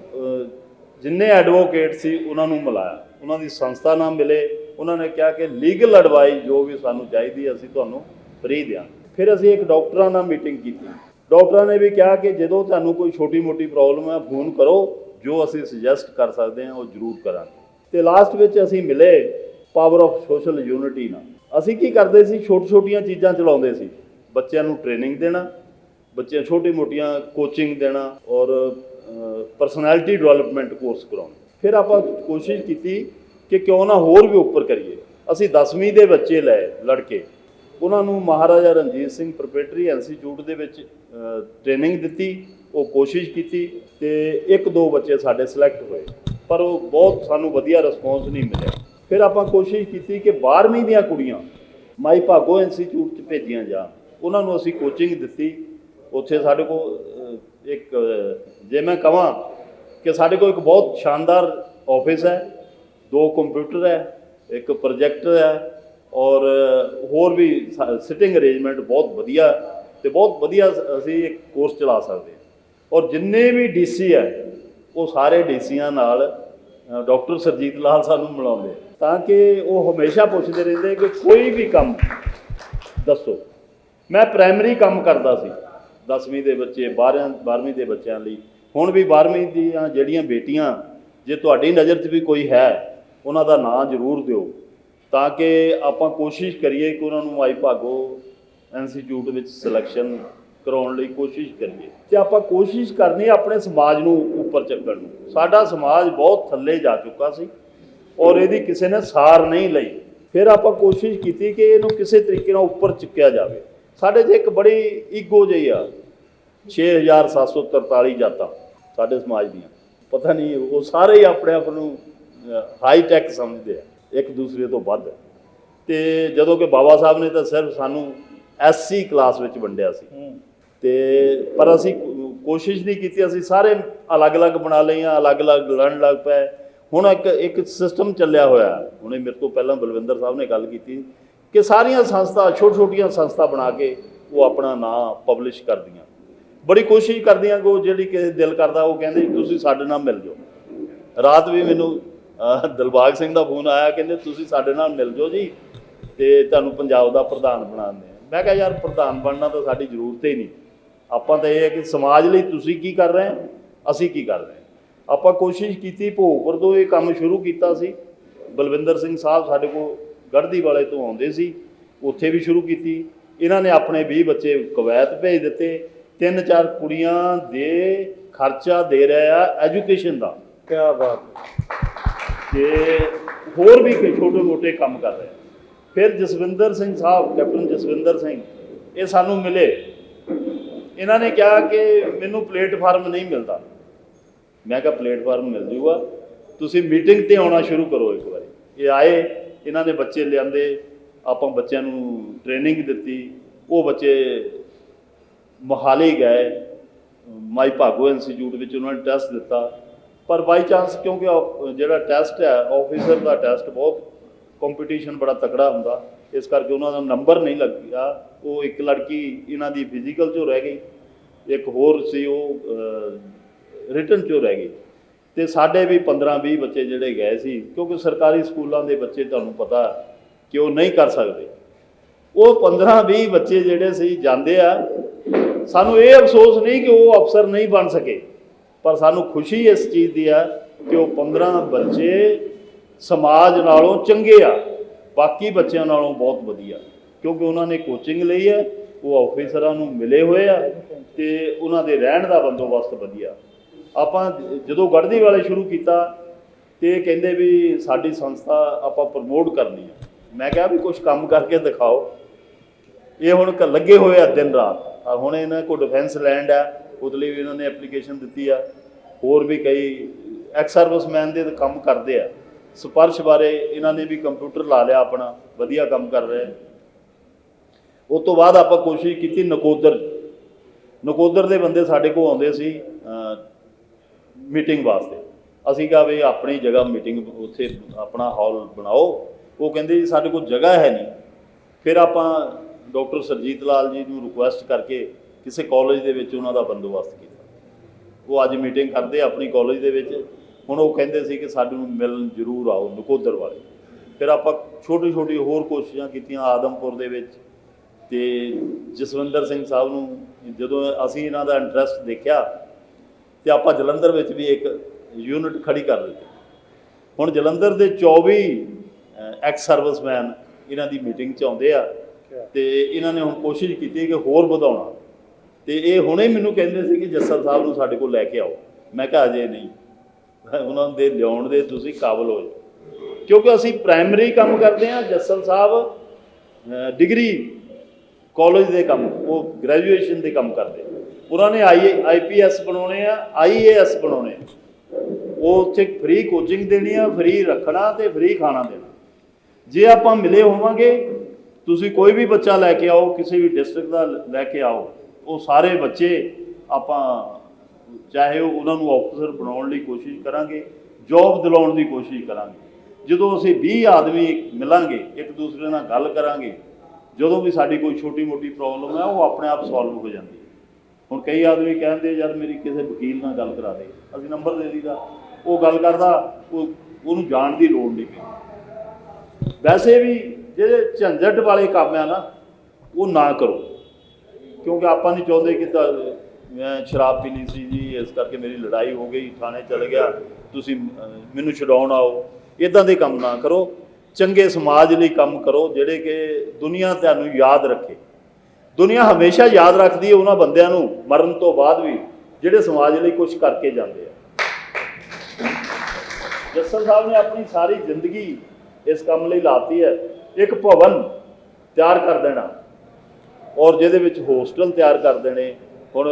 ਜਿੰਨੇ ਐਡਵੋਕੇਟ ਸੀ ਉਹਨਾਂ ਨੂੰ ਮਿਲਾਇਆ। ਉਹਨਾਂ ਦੀ ਸੰਸਥਾ ਨਾਲ ਮਿਲੇ। ਉਹਨਾਂ ਨੇ ਕਿਹਾ ਕਿ ਲੀਗਲ ਐਡਵਾਈਸ ਜੋ ਵੀ ਸਾਨੂੰ ਚਾਹੀਦੀ ਅਸੀਂ ਤੁਹਾਨੂੰ ਫ੍ਰੀ ਦਿਆਂਗੇ। ਫਿਰ ਅਸੀਂ ਇੱਕ ਡਾਕਟਰਾਂ ਨਾਲ ਮੀਟਿੰਗ ਕੀਤੀ। ਡਾਕਟਰਾਂ ਨੇ ਵੀ ਕਿਹਾ ਕਿ ਜਦੋਂ ਤੁਹਾਨੂੰ ਕੋਈ ਛੋਟੀ-ਮੋਟੀ ਪ੍ਰੋਬਲਮ ਹੈ, ਫੋਨ ਕਰੋ। ਜੋ ਅਸੀਂ ਸੁਜੈਸਟ ਕਰ ਸਕਦੇ ਹਾਂ, ਉਹ ਜ਼ਰੂਰ ਕਰਾਂਗੇ। ਤੇ ਲਾਸਟ ਵਿੱਚ ਅਸੀਂ ਮਿਲੇ ਪਾਵਰ ਆਫ ਸੋਸ਼ਲ ਯੂਨਿਟੀ ਨਾਲ। ਅਸੀਂ ਕੀ ਕਰਦੇ ਸੀ? ਛੋਟੀ-ਛੋਟੀਆਂ ਚੀਜ਼ਾਂ ਚਲਾਉਂਦੇ ਸੀ। ਬੱਚਿਆਂ ਨੂੰ ਟ੍ਰੇਨਿੰਗ ਦੇਣਾ, ਬੱਚਿਆਂ ਛੋਟੀ-ਮੋਟੀਆਂ ਕੋਚਿੰਗ ਦੇਣਾ ਔਰ ਪਰਸਨੈਲਿਟੀ ਡਿਵੈਲਪਮੈਂਟ ਕੋਰਸ ਕਰਾਉਣਾ। ਫਿਰ ਆਪਾਂ ਕੋਸ਼ਿਸ਼ ਕੀਤੀ ਕਿ ਕਿਉਂ ਨਾ ਹੋਰ ਵੀ ਉੱਪਰ ਕਰੀਏ। ਅਸੀਂ 10ਵੀਂ ਦੇ ਬੱਚੇ ਲਏ ਲੜਕੇ। ਉਹਨਾਂ ਨੂੰ ਮਹਾਰਾਜਾ ਰਣਜੀਤ ਸਿੰਘ ਪ੍ਰੋਪਰੇਟਰੀ ਇੰਸਟੀਚਿਊਟ ਦੇ ਵਿੱਚ ਟ੍ਰੇਨਿੰਗ ਦਿੱਤੀ, ਉਹ ਕੋਸ਼ਿਸ਼ ਕੀਤੀ ਤੇ ਇੱਕ ਦੋ ਬੱਚੇ ਸਾਡੇ ਸਿਲੈਕਟ ਹੋਏ। ਪਰ ਉਹ ਬਹੁਤ ਸਾਨੂੰ ਵਧੀਆ ਰਿਸਪੌਂਸ ਨਹੀਂ ਮਿਲਿਆ। ਫਿਰ ਆਪਾਂ ਕੋਸ਼ਿਸ਼ ਕੀਤੀ ਕਿ 12ਵੀਂ ਦੀਆਂ ਕੁੜੀਆਂ ਮਾਈ ਭਾਗੋ ਇੰਸਟੀਚਿਊਟ 'ਚ ਭੇਜੀਆਂ ਜਾਣ। ਉਹਨਾਂ ਨੂੰ ਅਸੀਂ ਕੋਚਿੰਗ ਦਿੱਤੀ। ਉੱਥੇ ਸਾਡੇ ਕੋਲ ਇੱਕ ਜੇ ਮੈਂ ਕਹਾਂ ਕਿ ਸਾਡੇ ਕੋਲ ਇੱਕ ਬਹੁਤ ਸ਼ਾਨਦਾਰ ਆਫਿਸ ਹੈ ਦੋ ਕੰਪਿਊਟਰ ਹੈ ਇੱਕ ਪ੍ਰੋਜੈਕਟਰ ਹੈ ਔਰ ਹੋਰ ਵੀ ਸਿਟਿੰਗ ਅਰੇਂਜਮੈਂਟ ਬਹੁਤ ਵਧੀਆ ਤੇ ਬਹੁਤ ਵਧੀਆ ਅਸੀਂ ਇੱਕ ਕੋਰਸ ਚਲਾ ਸਕਦੇ ਹਾਂ। ਔਰ ਜਿੰਨੇ ਵੀ ਡੀਸੀ ਹੈ ਉਹ ਸਾਰੇ ਡੀਸੀਆਂ ਨਾਲ ਅ, ਡਾਕਟਰ ਸਰਜੀਤ ਲਾਲ ਸਾਨੂੰ ਮਿਲਾਉਂਦੇ ਤਾਂ ਕਿ ਉਹ ਹਮੇਸ਼ਾ ਪੁੱਛਦੇ ਰਹਿੰਦੇ ਕਿ ਕੋਈ ਵੀ ਕੰਮ ਦੱਸੋ। ਮੈਂ ਪ੍ਰਾਇਮਰੀ ਕੰਮ ਕਰਦਾ ਸੀ 10ਵੀਂ ਦੇ ਬੱਚੇ 12 12ਵੀਂ ਦੇ ਬੱਚਿਆਂ ਲਈ। ਹੁਣ ਵੀ 12ਵੀਂ ਦੀਆਂ ਜਿਹੜੀਆਂ ਬੇਟੀਆਂ, ਜੇ ਤੁਹਾਡੀ ਨਜ਼ਰ 'ਚ ਵੀ ਕੋਈ ਹੈ, ਉਹਨਾਂ ਦਾ ਨਾਂ ਜ਼ਰੂਰ ਦਿਓ, ਤਾਂ ਕਿ ਆਪਾਂ ਕੋਸ਼ਿਸ਼ ਕਰੀਏ ਕਿ ਉਹਨਾਂ ਨੂੰ ਮਾਈ ਭਾਗੋ ਇੰਸਟੀਚਿਊਟ ਵਿੱਚ ਸਿਲੈਕਸ਼ਨ ਕਰਾਉਣ ਲਈ ਕੋਸ਼ਿਸ਼ ਕਰੀਏ। ਤੇ ਆਪਾਂ ਕੋਸ਼ਿਸ਼ ਕਰਨੀ ਆਪਣੇ ਸਮਾਜ ਨੂੰ ਉੱਪਰ ਚੱਕਣ ਨੂੰ। ਸਾਡਾ ਸਮਾਜ ਬਹੁਤ ਥੱਲੇ ਜਾ ਚੁੱਕਾ ਸੀ ਔਰ ਇਹਦੀ ਕਿਸੇ ਨੇ ਸਾਰ ਨਹੀਂ ਲਈ। ਫਿਰ ਆਪਾਂ ਕੋਸ਼ਿਸ਼ ਕੀਤੀ ਕਿ ਇਹਨੂੰ ਕਿਸੇ ਤਰੀਕੇ ਨਾਲ ਉੱਪਰ ਚੁੱਕਿਆ ਜਾਵੇ। ਸਾਡੇ 'ਚ ਇੱਕ ਬੜੀ ਈਗੋ ਜਿਹੀ ਆ। 6743 ਜਾਤਾਂ ਸਾਡੇ ਸਮਾਜ ਦੀਆਂ। ਪਤਾ ਨਹੀਂ ਉਹ ਸਾਰੇ ਹੀ ਆਪਣੇ ਆਪ ਨੂੰ ਹਾਈ ਟੈਕ ਸਮਝਦੇ ਆ। ਇੱਕ ਦੂਸਰੇ ਤੋਂ ਵੱਧ। ਤੇ ਜਦੋਂ ਕਿ ਬਾਬਾ ਸਾਹਿਬ ਨੇ ਤਾਂ ਸਿਰਫ ਸਾਨੂੰ ਐਸਸੀ ਕਲਾਸ ਵਿੱਚ ਵੰਡਿਆ ਸੀ। ਤੇ ਪਰ ਅਸੀਂ ਕੋਸ਼ਿਸ਼ ਨਹੀਂ ਕੀਤੀ ਅਸੀਂ ਸਾਰੇ ਅਲੱਗ-ਅਲੱਗ ਬਣਾ ਲਈਆਂ ਅਲੱਗ-ਅਲੱਗ ਲੜਨ ਲੱਗ ਪਏ। ਹੁਣ ਇੱਕ ਇੱਕ ਸਿਸਟਮ ਚੱਲਿਆ ਹੋਇਆ। ਹੁਣੇ ਮੇਰੇ ਤੋਂ ਪਹਿਲਾਂ ਬਲਵਿੰਦਰ ਸਾਹਿਬ ਨੇ ਗੱਲ ਕੀਤੀ। ਕਿ ਸਾਰੀਆਂ ਸੰਸਥਾ ਛੋਟ-ਛੋਟੀਆਂ ਸੰਸਥਾ ਬਣਾ ਕੇ ਉਹ ਆਪਣਾ ਨਾਂ ਪਬਲਿਸ਼ ਕਰਦੀਆਂ। ਬੜੀ ਕੋਸ਼ਿਸ਼ ਕਰਦੀਆਂ ਕਿ ਉਹ ਜਿਹੜੀ ਕਿਸੇ ਦਿਲ ਕਰਦਾ, ਉਹ ਕਹਿੰਦੇ ਜੀ, ਤੁਸੀਂ ਸਾਡੇ ਨਾਲ ਮਿਲ ਜਾਓ। ਰਾਤ ਵੀ ਮੈਨੂੰ ਦਿਲਬਾਗ ਸਿੰਘ ਦਾ ਫੋਨ ਆਇਆ, ਕਹਿੰਦੇ ਤੁਸੀਂ ਸਾਡੇ ਨਾਲ ਮਿਲ ਜਾਓ ਜੀ ਤੇ ਤੁਹਾਨੂੰ ਪੰਜਾਬ ਦਾ ਪ੍ਰਧਾਨ ਬਣਾਉਂਦੇ ਆ ਮੈਂ ਕਿਹਾ, ਯਾਰ, ਪ੍ਰਧਾਨ ਬਣਨਾ ਤਾਂ ਸਾਡੀ ਜ਼ਰੂਰਤ ਹੀ ਨਹੀਂ। ਆਪਾਂ ਤਾਂ ਇਹ ਹੈ ਕਿ ਸਮਾਜ ਲਈ ਤੁਸੀਂ ਕੀ ਕਰ ਰਹੇ ਹੋ? ਅਸੀਂ ਕੀ ਕਰ ਰਹੇ ਹਾਂ? ਆਪਾਂ ਕੋਸ਼ਿਸ਼ ਕੀਤੀ ਭੋਗਪੁਰ ਤੋਂ ਇਹ ਕੰਮ ਸ਼ੁਰੂ ਕੀਤਾ ਸੀ। ਬਲਵਿੰਦਰ ਸਿੰਘ ਸਾਹਿਬ ਸਾਡੇ ਕੋਲ ਗੜਦੀ ਵਾਲੇ ਤੋਂ ਆਉਂਦੇ ਸੀ ਉੱਥੇ ਵੀ ਸ਼ੁਰੂ ਕੀਤੀ। ਇਹਨਾਂ ਨੇ ਆਪਣੇ 20 ਬੱਚੇ ਕੁਵੈਤ ਭੇਜ ਦਿੱਤੇ। ਤਿੰਨ ਚਾਰ ਕੁੜੀਆਂ ਦੇ ਖਰਚਾ ਦੇ ਰਹੇ ਆ ਐਜੂਕੇਸ਼ਨ ਦਾ। ਕੀ ਬਾਤ ਤੇ ਹੋਰ ਵੀ ਕਈ ਛੋਟੇ ਮੋਟੇ ਕੰਮ ਕਰ ਰਹੇ ਫਿਰ ਜਸਵਿੰਦਰ ਸਿੰਘ ਸਾਹਿਬ ਕੈਪਟਨ ਜਸਵਿੰਦਰ ਸਿੰਘ ਇਹ ਸਾਨੂੰ ਮਿਲੇ। ਇਹਨਾਂ ਨੇ ਕਿਹਾ ਕਿ ਮੈਨੂੰ ਪਲੇਟਫਾਰਮ ਨਹੀਂ ਮਿਲਦਾ। ਮੈਂ ਕਿਹਾ ਪਲੇਟਫਾਰਮ ਮਿਲ ਜੂਗਾ। ਤੁਸੀਂ ਮੀਟਿੰਗ ਤੇ ਆਉਣਾ ਸ਼ੁਰੂ ਕਰੋ ਇੱਕ ਵਾਰੀ। ਇਹ ਆਏ। ਇਹਨਾਂ ਦੇ ਬੱਚੇ ਲਿਆਂਦੇ, ਆਪਾਂ ਬੱਚਿਆਂ ਨੂੰ ਟ੍ਰੇਨਿੰਗ ਦਿੱਤੀ, ਉਹ ਬੱਚੇ ਮੋਹਾਲੀ ਗਏ, ਮਾਈ ਭਾਗੋ ਇੰਸਟੀਚਿਊਟ ਵਿੱਚ ਉਹਨਾਂ ਨੇ ਟੈਸਟ ਦਿੱਤਾ। ਪਰ ਬਾਈ ਚਾਂਸ ਕਿਉਂਕਿ ਉਹ, ਜਿਹੜਾ ਟੈਸਟ ਹੈ ਆਫੀਸਰ ਦਾ ਟੈਸਟ ਬਹੁਤ ਕੰਪੀਟੀਸ਼ਨ ਬੜਾ ਤਕੜਾ ਹੁੰਦਾ। ਇਸ ਕਰਕੇ ਉਹਨਾਂ ਦਾ ਨੰਬਰ ਨਹੀਂ ਲੱਗਿਆ ਉਹ ਇੱਕ ਲੜਕੀ ਇਹਨਾਂ ਦੀ ਫਿਜ਼ੀਕਲ ਚੋਂ ਰਹਿ ਗਈ, ਇੱਕ ਹੋਰ ਸੀ ਉਹ ਰਿਟਰਨ ਚੋਂ ਰਹਿ ਗਈ। ਤੇ ਸਾਡੇ ਵੀ 15 20 ਬੱਚੇ ਜਿਹੜੇ ਗਏ ਸੀ, ਕਿਉਂਕਿ ਸਰਕਾਰੀ ਸਕੂਲਾਂ ਦੇ ਬੱਚੇ ਤੁਹਾਨੂੰ ਪਤਾ ਕਿ ਉਹ ਨਹੀਂ ਕਰ ਸਕਦੇ। ਉਹ 15 20 ਬੱਚੇ ਜਿਹੜੇ ਸੀ, ਜਾਂਦੇ ਆ। ਸਾਨੂੰ ਇਹ ਅਫਸੋਸ ਨਹੀਂ ਕਿ ਉਹ ਅਫਸਰ ਨਹੀਂ ਬਣ ਸਕੇ, ਪਰ ਸਾਨੂੰ ਖੁਸ਼ੀ ਇਸ ਚੀਜ਼ ਦੀ ਆ ਕਿ ਉਹ 15 ਬੱਚੇ ਸਮਾਜ ਨਾਲੋਂ ਚੰਗੇ ਆ। ਬਾਕੀ ਬੱਚਿਆਂ ਨਾਲੋਂ ਬਹੁਤ ਵਧੀਆ, ਕਿਉਂਕਿ ਉਹਨਾਂ ਨੇ ਕੋਚਿੰਗ ਲਈ ਹੈ ਉਹ ਆਫੀਸਰਾਂ ਨੂੰ ਮਿਲੇ ਹੋਏ ਆ ਤੇ ਉਹਨਾਂ ਦੇ ਰਹਿਣ ਦਾ ਬੰਦੋਬਸਤ ਵਧੀਆ। ਆਪਾਂ ਜਦੋਂ ਗੜਦੀ ਵਾਲੇ ਸ਼ੁਰੂ ਕੀਤਾ ਤੇ ਇਹ ਕਹਿੰਦੇ ਵੀ ਸਾਡੀ ਸੰਸਥਾ ਆਪਾਂ ਪ੍ਰਮੋਟ ਕਰਨੀ ਹੈ ਮੈਂ ਕਿਹਾ ਵੀ ਕੁਝ ਕੰਮ ਕਰਕੇ ਦਿਖਾਓ। ਇਹ ਹੁਣ ਕ- ਲੱਗੇ ਹੋਏ ਆ ਦਿਨ ਰਾਤ। ਹੁਣ ਇਹਨਾਂ ਕੋਲ ਡਿਫੈਂਸ ਲੈਂਡ ਆ, ਉਹਦੇ ਲਈ ਵੀ ਇਹਨਾਂ ਨੇ ਐਪਲੀਕੇਸ਼ਨ ਦਿੱਤੀ ਆ। ਹੋਰ ਵੀ ਕਈ ਐਕਸ ਸਰਵਿਸਮੈਨ ਦੇ ਕੰਮ ਕਰਦੇ ਆ। ਸਪਰਸ਼ ਬਾਰੇ ਇਹਨਾਂ ਨੇ ਵੀ ਕੰਪਿਊਟਰ ਲਾ ਲਿਆ ਆਪਣਾ, ਵਧੀਆ ਕੰਮ ਕਰ ਰਹੇ ਆ। ਉਸ ਤੋਂ ਬਾਅਦ ਆਪਾਂ ਕੋਸ਼ਿਸ਼ ਕੀਤੀ ਨਕੋਦਰ। ਨਕੋਦਰ ਦੇ ਬੰਦੇ ਸਾਡੇ ਕੋਲ ਆਉਂਦੇ ਸੀ ਮੀਟਿੰਗ ਵਾਸਤੇ। ਅਸੀਂ ਕਿਹਾ ਵੀ ਆਪਣੀ ਜਗ੍ਹਾ ਮੀਟਿੰਗ ਉੱਥੇ ਆਪਣਾ ਹਾਲ ਬਣਾਓ। ਉਹ ਕਹਿੰਦੇ ਜੀ ਸਾਡੇ ਕੋਲ ਜਗ੍ਹਾ ਹੈ ਨਹੀਂ। ਫਿਰ ਆਪਾਂ ਡਾਕਟਰ ਸਰਜੀਤ ਲਾਲ ਜੀ ਨੂੰ ਰਿਕੁਐਸਟ ਕਰਕੇ ਕਿਸੇ ਕਾਲਜ ਦੇ ਵਿੱਚ ਉਹਨਾਂ ਦਾ ਬੰਦੋਬਸਤ ਕੀਤਾ। ਉਹ ਅੱਜ ਮੀਟਿੰਗ ਕਰਦੇ ਆਪਣੀ ਕਾਲਜ ਦੇ ਵਿੱਚ। ਹੁਣ ਉਹ ਕਹਿੰਦੇ ਸੀ ਕਿ ਸਾਨੂੰ ਮਿਲਣ ਜ਼ਰੂਰ ਆਓ ਨਕੋਦਰ ਵਾਲੇ। ਫਿਰ ਆਪਾਂ ਛੋਟੀ ਛੋਟੀ ਹੋਰ ਕੋਸ਼ਿਸ਼ਾਂ ਕੀਤੀਆਂ ਆਦਮਪੁਰ ਦੇ ਵਿੱਚ। ਤੇ ਜਸਵਿੰਦਰ ਸਿੰਘ ਸਾਹਿਬ ਨੂੰ ਜਦੋਂ ਅਸੀਂ ਇਹਨਾਂ ਦਾ ਇੰਟਰਸਟ ਦੇਖਿਆ ਤੇ ਆਪਾਂ ਜਲੰਧਰ ਵਿੱਚ ਵੀ ਇੱਕ ਯੂਨਿਟ ਖੜੀ ਕਰ ਦਿੱਤੀ ਹੁਣ ਜਲੰਧਰ ਦੇ 24 ਐਕਸ ਸਰਵਿਸਮੈਨ ਇਹਨਾਂ ਦੀ ਮੀਟਿੰਗ 'ਚ ਆਉਂਦੇ ਆ ਤੇ ਇਹਨਾਂ ਨੇ ਹੁਣ ਕੋਸ਼ਿਸ਼ ਕੀਤੀ ਕਿ ਹੋਰ ਵਧਾਉਣਾ। ਤੇ ਇਹ ਹੁਣੇ ਮੈਨੂੰ ਕਹਿੰਦੇ ਸੀ ਕਿ ਜੱਸਲ ਸਾਹਿਬ ਨੂੰ ਸਾਡੇ ਕੋਲ ਲੈ ਕੇ ਆਓ। ਮੈਂ ਕਿਹਾ ਅਜੇ ਨਹੀਂ। ਉਹਨਾਂ ਦੇ ਲਿਆਉਣ ਦੇ ਤੁਸੀਂ ਕਾਬਲ ਹੋ ਜਾਓ ਕਿਉਂਕਿ ਅਸੀਂ ਪ੍ਰਾਇਮਰੀ ਕੰਮ ਕਰਦੇ ਹਾਂ ਜੱਸਲ ਸਾਹਿਬ ਡਿਗਰੀ ਕਾਲਜ ਦੇ ਕੰਮ ਉਹ ਗ੍ਰੈਜੂਏਸ਼ਨ ਦੇ ਕੰਮ ਕਰਦੇ ਉਹਨਾਂ ਨੇ ਆਈ ਆਈਪੀਐਸ ਬਣਾਉਣੇ ਆ ਆਈਏਐਸ ਬਣਾਉਣੇ ਆ। ਉਹ ਉੱਥੇ ਫ੍ਰੀ ਕੋਚਿੰਗ ਦੇਣੀ ਆ, ਫ੍ਰੀ ਰੱਖਣਾ ਤੇ ਫ੍ਰੀ ਖਾਣਾ ਦੇਣਾ। ਜੇ ਆਪਾਂ ਮਿਲੇ ਹੋਵਾਂਗੇ, ਤੁਸੀਂ ਕੋਈ ਵੀ ਬੱਚਾ ਲੈ ਕੇ ਆਓ, ਕਿਸੇ ਵੀ ਡਿਸਟ੍ਰਿਕਟ ਦਾ ਲੈ ਕੇ ਆਓ, ਉਹ ਸਾਰੇ ਬੱਚੇ ਆਪਾਂ ਚਾਹੇ ਉਹਨਾਂ ਨੂੰ ਆਫੀਸਰ ਬਣਾਉਣ ਲਈ ਕੋਸ਼ਿਸ਼ ਕਰਾਂਗੇ, ਜੌਬ ਦਿਲਾਉਣ ਦੀ ਕੋਸ਼ਿਸ਼ ਕਰਾਂਗੇ। ਜਦੋਂ ਅਸੀਂ 20 ਆਦਮੀ ਮਿਲਾਂਗੇ, ਇੱਕ ਦੂਸਰੇ ਨਾਲ ਗੱਲ ਕਰਾਂਗੇ, ਜਦੋਂ ਵੀ ਸਾਡੀ ਕੋਈ ਛੋਟੀ ਮੋਟੀ ਪ੍ਰੋਬਲਮ ਹੈ, ਉਹ ਆਪਣੇ ਆਪ ਸੋਲਵ ਹੋ ਜਾਂਦੀ ਹੁਣ ਕਈ ਆਦਮੀ ਕਹਿੰਦੇ, ਯਾਰ ਮੇਰੀ ਕਿਸੇ ਵਕੀਲ ਨਾਲ ਗੱਲ ਕਰਾ ਦੇ। ਅਸੀਂ ਨੰਬਰ ਦੇ ਦਈਦਾ। ਉਹ ਗੱਲ ਕਰਦਾ, ਉਹ ਉਹਨੂੰ ਜਾਣ ਦੀ ਲੋੜ ਨਹੀਂ ਪੈਂਦੀ। ਵੈਸੇ ਵੀ ਜਿਹੜੇ ਝੰਜਟ ਵਾਲੇ ਕੰਮ ਆ ਨਾ, ਉਹ ਨਾ ਕਰੋ। ਕਿਉਂਕਿ ਆਪਾਂ ਨਹੀਂ ਚਾਹੁੰਦੇ ਕਿ ਮੈਂ ਸ਼ਰਾਬ ਪੀਣੀ ਸੀ ਜੀ, ਇਸ ਕਰਕੇ ਮੇਰੀ ਲੜਾਈ ਹੋ ਗਈ, ਥਾਣੇ ਚਲ ਗਿਆ, ਤੁਸੀਂ ਮੈਨੂੰ ਛਡਾਉਣ ਆਓ। ਇਦਾਂ ਦੇ ਕੰਮ ਨਾ ਕਰੋ। ਚੰਗੇ ਸਮਾਜ ਲਈ ਕੰਮ ਕਰੋ, ਜਿਹੜੇ ਕਿ ਦੁਨੀਆ ਤੁਹਾਨੂੰ ਯਾਦ ਰੱਖੇ। ਦੁਨੀਆ ਹਮੇਸ਼ਾ ਯਾਦ ਰੱਖਦੀ ਹੈ ਉਹਨਾਂ ਬੰਦਿਆਂ ਨੂੰ ਮਰਨ ਤੋਂ ਬਾਅਦ ਵੀ, ਜਿਹੜੇ ਸਮਾਜ ਲਈ ਕੁਝ ਕਰਕੇ ਜਾਂਦੇ ਆ। ਜੱਸਲ ਸਾਹਿਬ ਨੇ ਆਪਣੀ ਸਾਰੀ ਜ਼ਿੰਦਗੀ ਇਸ ਕੰਮ ਲਈ ਲਾਤੀ ਹੈ। ਇੱਕ ਭਵਨ ਤਿਆਰ ਕਰ ਦੇਣਾ ਔਰ ਜਿਹਦੇ ਵਿੱਚ ਹੋਸਟਲ ਤਿਆਰ ਕਰ ਦੇਣੇ। ਹੁਣ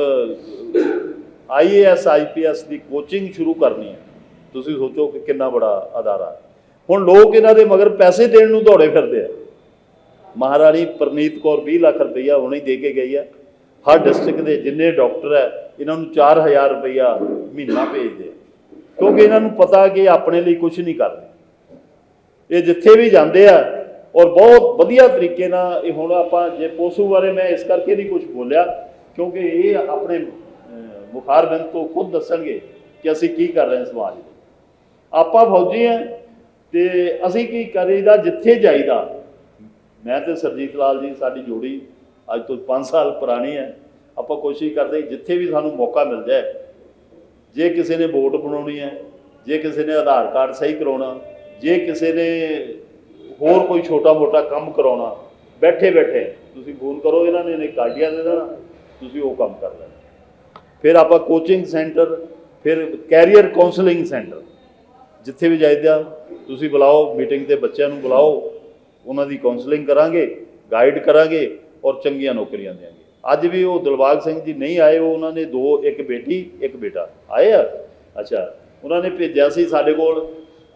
ਆਈਏਐਸ ਆਈਪੀਐਸ ਦੀ ਕੋਚਿੰਗ ਸ਼ੁਰੂ ਕਰਨੀ ਹੈ। ਤੁਸੀਂ ਸੋਚੋ ਕਿ ਕਿੰਨਾ ਬੜਾ ਅਦਾਰਾ। ਹੁਣ ਲੋਕ ਇਹਨਾਂ ਦੇ ਮਗਰ ਪੈਸੇ ਦੇਣ ਨੂੰ ਦੌੜੇ ਫਿਰਦੇ ਆ। ਮਹਾਰਾਣੀ ਪ੍ਰਨੀਤ ਕੌਰ 20 ਲੱਖ ਰੁਪਈਆ ਹੁਣੇ ਦੇ ਕੇ ਗਈ ਹੈ ਹਰ ਡਿਸਟ੍ਰਿਕਟ ਦੇ ਜਿੰਨੇ ਡਾਕਟਰ ਹੈ ਇਹਨਾਂ ਨੂੰ 4000 ਰੁਪਈਆ ਮਹੀਨਾ ਭੇਜਦੇ ਕਿਉਂਕਿ ਇਹਨਾਂ ਨੂੰ ਪਤਾ ਕਿ ਆਪਣੇ ਲਈ ਕੁਝ ਨਹੀਂ ਕਰਦੇ। ਇਹ ਜਿੱਥੇ ਵੀ ਜਾਂਦੇ ਆ ਔਰ ਬਹੁਤ ਵਧੀਆ ਤਰੀਕੇ ਨਾਲ ਇਹ ਹੁਣ ਆਪਾਂ ਜੇ ਪੋਸੂ ਬਾਰੇ ਮੈਂ ਇਸ ਕਰਕੇ ਨਹੀਂ ਕੁਝ ਬੋਲਿਆ ਕਿਉਂਕਿ ਇਹ ਆਪਣੇ ਅਹ, ਮੁਖਾਰਬਿੰਦ ਤੋਂ ਖੁਦ ਦੱਸਣਗੇ ਕਿ ਅਸੀਂ ਕੀ ਕਰ ਰਹੇ ਹਾਂ ਸਮਾਜ ਲਈ ਆਪਾਂ ਫੌਜੀ ਆ ਤੇ ਅਸੀਂ ਕੀ ਕਰੀਦਾ ਜਿੱਥੇ ਜਾਈਦਾ ਮੈਂ ਤੇ ਸਰਜੀਤ ਲਾਲ ਜੀ, ਸਾਡੀ ਜੋੜੀ ਅੱਜ ਤੋਂ 5 ਸਾਲ ਪੁਰਾਣੀ ਹੈ। ਆਪਾਂ ਕੋਸ਼ਿਸ਼ ਕਰਦੇ ਜਿੱਥੇ ਵੀ ਸਾਨੂੰ ਮੌਕਾ ਮਿਲ ਜਾਏ, ਜੇ ਕਿਸੇ ਨੇ ਵੋਟ ਬਣਾਉਣੀ ਹੈ, ਜੇ ਕਿਸੇ ਨੇ ਆਧਾਰ ਕਾਰਡ ਸਹੀ ਕਰਾਉਣਾ, ਜੇ ਕਿਸੇ ਨੇ ਹੋਰ ਕੋਈ ਛੋਟਾ ਮੋਟਾ ਕੰਮ ਕਰਾਉਣਾ ਬੈਠੇ ਬੈਠੇ ਤੁਸੀਂ ਫੋਨ ਕਰੋ ਇਹਨਾਂ ਨੇ ਨੇ ਕਾਰਡੀਆ ਦੇ ਦੇਣਾ, ਤੁਸੀਂ ਉਹ ਕੰਮ ਕਰ ਲੈਣਾ। ਫਿਰ ਆਪਾਂ ਕੋਚਿੰਗ ਸੈਂਟਰ ਫਿਰ ਕੈਰੀਅਰ ਕਾਉਂਸਲਿੰਗ ਸੈਂਟਰ ਜਿੱਥੇ ਵੀ ਜਾਈਦਾ, ਤੁਸੀਂ ਬੁਲਾਓ ਮੀਟਿੰਗ ਤੇ ਬੱਚਿਆਂ ਨੂੰ ਬੁਲਾਓ ਉਹਨਾਂ ਦੀ ਕਾਉਂਸਲਿੰਗ ਕਰਾਂਗੇ ਗਾਈਡ ਕਰਾਂਗੇ ਔਰ ਚੰਗੀਆਂ ਨੌਕਰੀਆਂ ਦੇਵਾਂਗੇ। ਅੱਜ ਵੀ ਉਹ ਦਿਲਬਾਗ ਸਿੰਘ ਜੀ ਨਹੀਂ ਆਏ, ਉਹ ਉਹਨਾਂ ਨੇ ਦੋ, ਇੱਕ ਬੇਟੀ, ਇੱਕ ਬੇਟਾ। ਆਏ ਆ? ਅੱਛਾ। ਉਹਨਾਂ ਨੇ ਭੇਜਿਆ ਸੀ ਸਾਡੇ ਕੋਲ।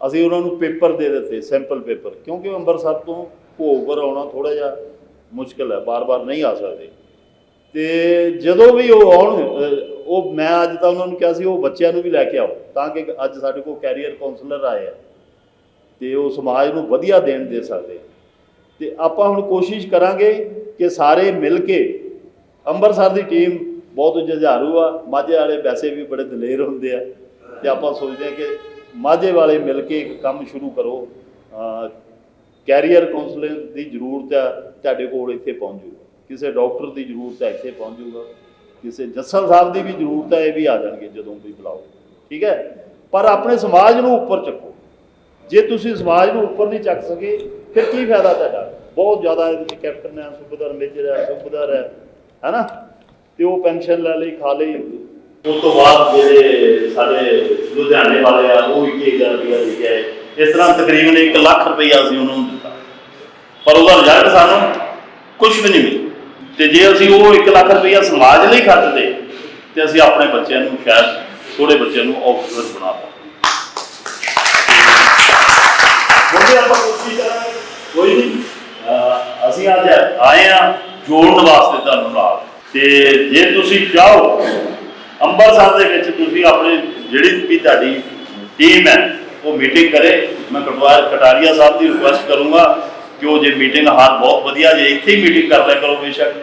ਅਸੀਂ ਉਹਨਾਂ ਨੂੰ ਪੇਪਰ ਦੇ ਦਿੱਤੇ ਸੈਂਪਲ ਪੇਪਰ। ਕਿਉਂਕਿ ਅੰਮ੍ਰਿਤਸਰ ਤੋਂ ਭੋਗਪੁਰ ਆਉਣਾ ਥੋੜਾ ਜਿਹਾ ਮੁਸ਼ਕਲ ਹੈ, ਬਾਰ-ਬਾਰ ਨਹੀਂ ਆ ਸਕਦੇ। ਤੇ ਜਦੋਂ ਵੀ ਉਹ ਆਉਣ ਉਹ ਮੈਂ ਅੱਜ ਤਾਂ ਉਹਨਾਂ ਨੂੰ ਕਿਹਾ ਸੀ, ਉਹ ਬੱਚਿਆਂ ਨੂੰ ਵੀ ਲੈ ਕੇ ਆਓ, ਤਾਂ ਕਿ ਅੱਜ ਸਾਡੇ ਕੋਲ ਕੈਰੀਅਰ ਕਾਉਂਸਲਰ ਆਏ ਆ। ਤੇ ਉਹ ਸਮਾਜ ਨੂੰ ਵਧੀਆ ਦੇਣ ਦੇ ਸਕਦੇ ਤੇ ਆਪਾਂ ਹੁਣ ਕੋਸ਼ਿਸ਼ ਕਰਾਂਗੇ ਕਿ ਸਾਰੇ ਮਿਲ ਕੇ ਅੰਮ੍ਰਿਤਸਰ ਦੀ ਟੀਮ ਬਹੁਤ ਜੁਝਾਰੂ ਆ, ਮਾਝੇ ਵਾਲੇ ਵੈਸੇ ਵੀ ਬੜੇ ਦਲੇਰ ਹੁੰਦੇ ਆ ਤੇ ਆਪਾਂ ਸੋਚਦੇ ਆ ਕਿ ਮਾਝੇ ਵਾਲੇ ਮਿਲ ਕੇ ਇੱਕ ਕੰਮ ਸ਼ੁਰੂ ਕਰੋ। ਕੈਰੀਅਰ ਕਾਉਂਸਲਿੰਗ ਦੀ ਜ਼ਰੂਰਤ ਆ, ਤੁਹਾਡੇ ਕੋਲ ਇੱਥੇ ਪਹੁੰਚ ਜੂਗਾ ਕਿਸੇ ਡਾਕਟਰ ਦੀ ਜ਼ਰੂਰਤ ਹੈ ਇੱਥੇ ਪਹੁੰਚ ਜੂਗਾ ਕਿਸੇ ਜੱਸਲ ਸਾਹਿਬ ਦੀ ਵੀ ਜ਼ਰੂਰਤ ਹੈ ਇਹ ਵੀ ਆ ਜਾਣਗੇ ਜਦੋਂ ਵੀ ਬੁਲਾਓ ਠੀਕ ਹੈ? ਪਰ ਆਪਣੇ ਸਮਾਜ ਨੂੰ ਉੱਪਰ ਚੱਕੋ। ਜੇ ਤੁਸੀਂ ਸਮਾਜ ਨੂੰ ਉੱਪਰ ਨਹੀਂ ਚੱਕ ਸਕੇ ਫਿਰ ਕੀ ਫਾਇਦਾ ਤੁਹਾਡਾ? ਬਹੁਤ ਜ਼ਿਆਦਾ ਇਹਦੇ ਵਿੱਚ ਕੈਪਟਨ ਹੈ ਸੁਬੇਦਾਰ ਮੇਜਰ ਹੈ ਸੁਬੇਦਾਰ ਹੈ ਹੈਨਾ? ਤੇ ਉਹ ਪੈਨਸ਼ਨ ਲੈ ਲਈ ਖਾ ਲਈ। ਉਸ ਤੋਂ ਬਾਅਦ ਜਿਹੜੇ ਸਾਡੇ ਲੁਧਿਆਣੇ ਵਾਲੇ ਆ ਉਹ 21000 ਰੁਪਇਆ ਦੇ ਕੇ ਆਏ। ਇਸ ਤਰ੍ਹਾਂ ਤਕਰੀਬਨ 1 ਲੱਖ ਰੁਪਇਆ ਅਸੀਂ ਉਹਨਾਂ ਨੂੰ ਦਿੱਤਾ। ਪਰ ਉਹਦਾ ਰਿਜ਼ਲਟ ਸਾਨੂੰ ਕੁਝ ਵੀ ਨਹੀਂ ਮਿਲਿਆ। ਤੇ ਜੇ ਅਸੀਂ ਉਹ 1 ਲੱਖ ਰੁਪਇਆ ਸਮਾਜ ਲਈ ਖਰਚਦੇ ਤੇ ਅਸੀਂ ਆਪਣੇ ਬੱਚਿਆਂ ਨੂੰ ਸ਼ਾਇਦ ਥੋੜੇ ਬੱਚਿਆਂ ਨੂੰ ਆਫੀਸਰ ਬਣਾ ਪਾਉਂਦੇ ਕਿਉਂਕਿ ਆਪਾਂ ਕੋਸ਼ਿਸ਼ ਕਰਾਂਗੇ ਕੋਈ ਨਹੀਂ ਅਸੀਂ ਅੱਜ ਆਏ ਆ ਜੋੜਨ ਵਾਸਤੇ ਤੁਹਾਨੂੰ ਨਾਲ। ਤੇ ਜੇ ਤੁਸੀਂ ਚਾਹੋ, ਅੰਮ੍ਰਿਤਸਰ ਦੇ ਵਿੱਚ ਤੁਸੀਂ ਆਪਣੇ ਜਿਹੜੀ ਵੀ ਤੁਹਾਡੀ ਟੀਮ ਹੈ, ਉਹ ਮੀਟਿੰਗ ਕਰੇ। ਮੈਂ ਕਟਵਾਰ ਕਟਾਰੀਆ ਸਾਹਿਬ ਦੀ ਰਿਕੁਐਸਟ ਕਰੂੰਗਾ ਕਿ ਉਹ ਜੇ ਮੀਟਿੰਗ ਹਾਲ ਬਹੁਤ ਵਧੀਆ ਜੇ ਇੱਥੇ ਹੀ ਮੀਟਿੰਗ ਕਰ ਲਿਆ ਕਰੋ ਬੇਸ਼ੱਕ।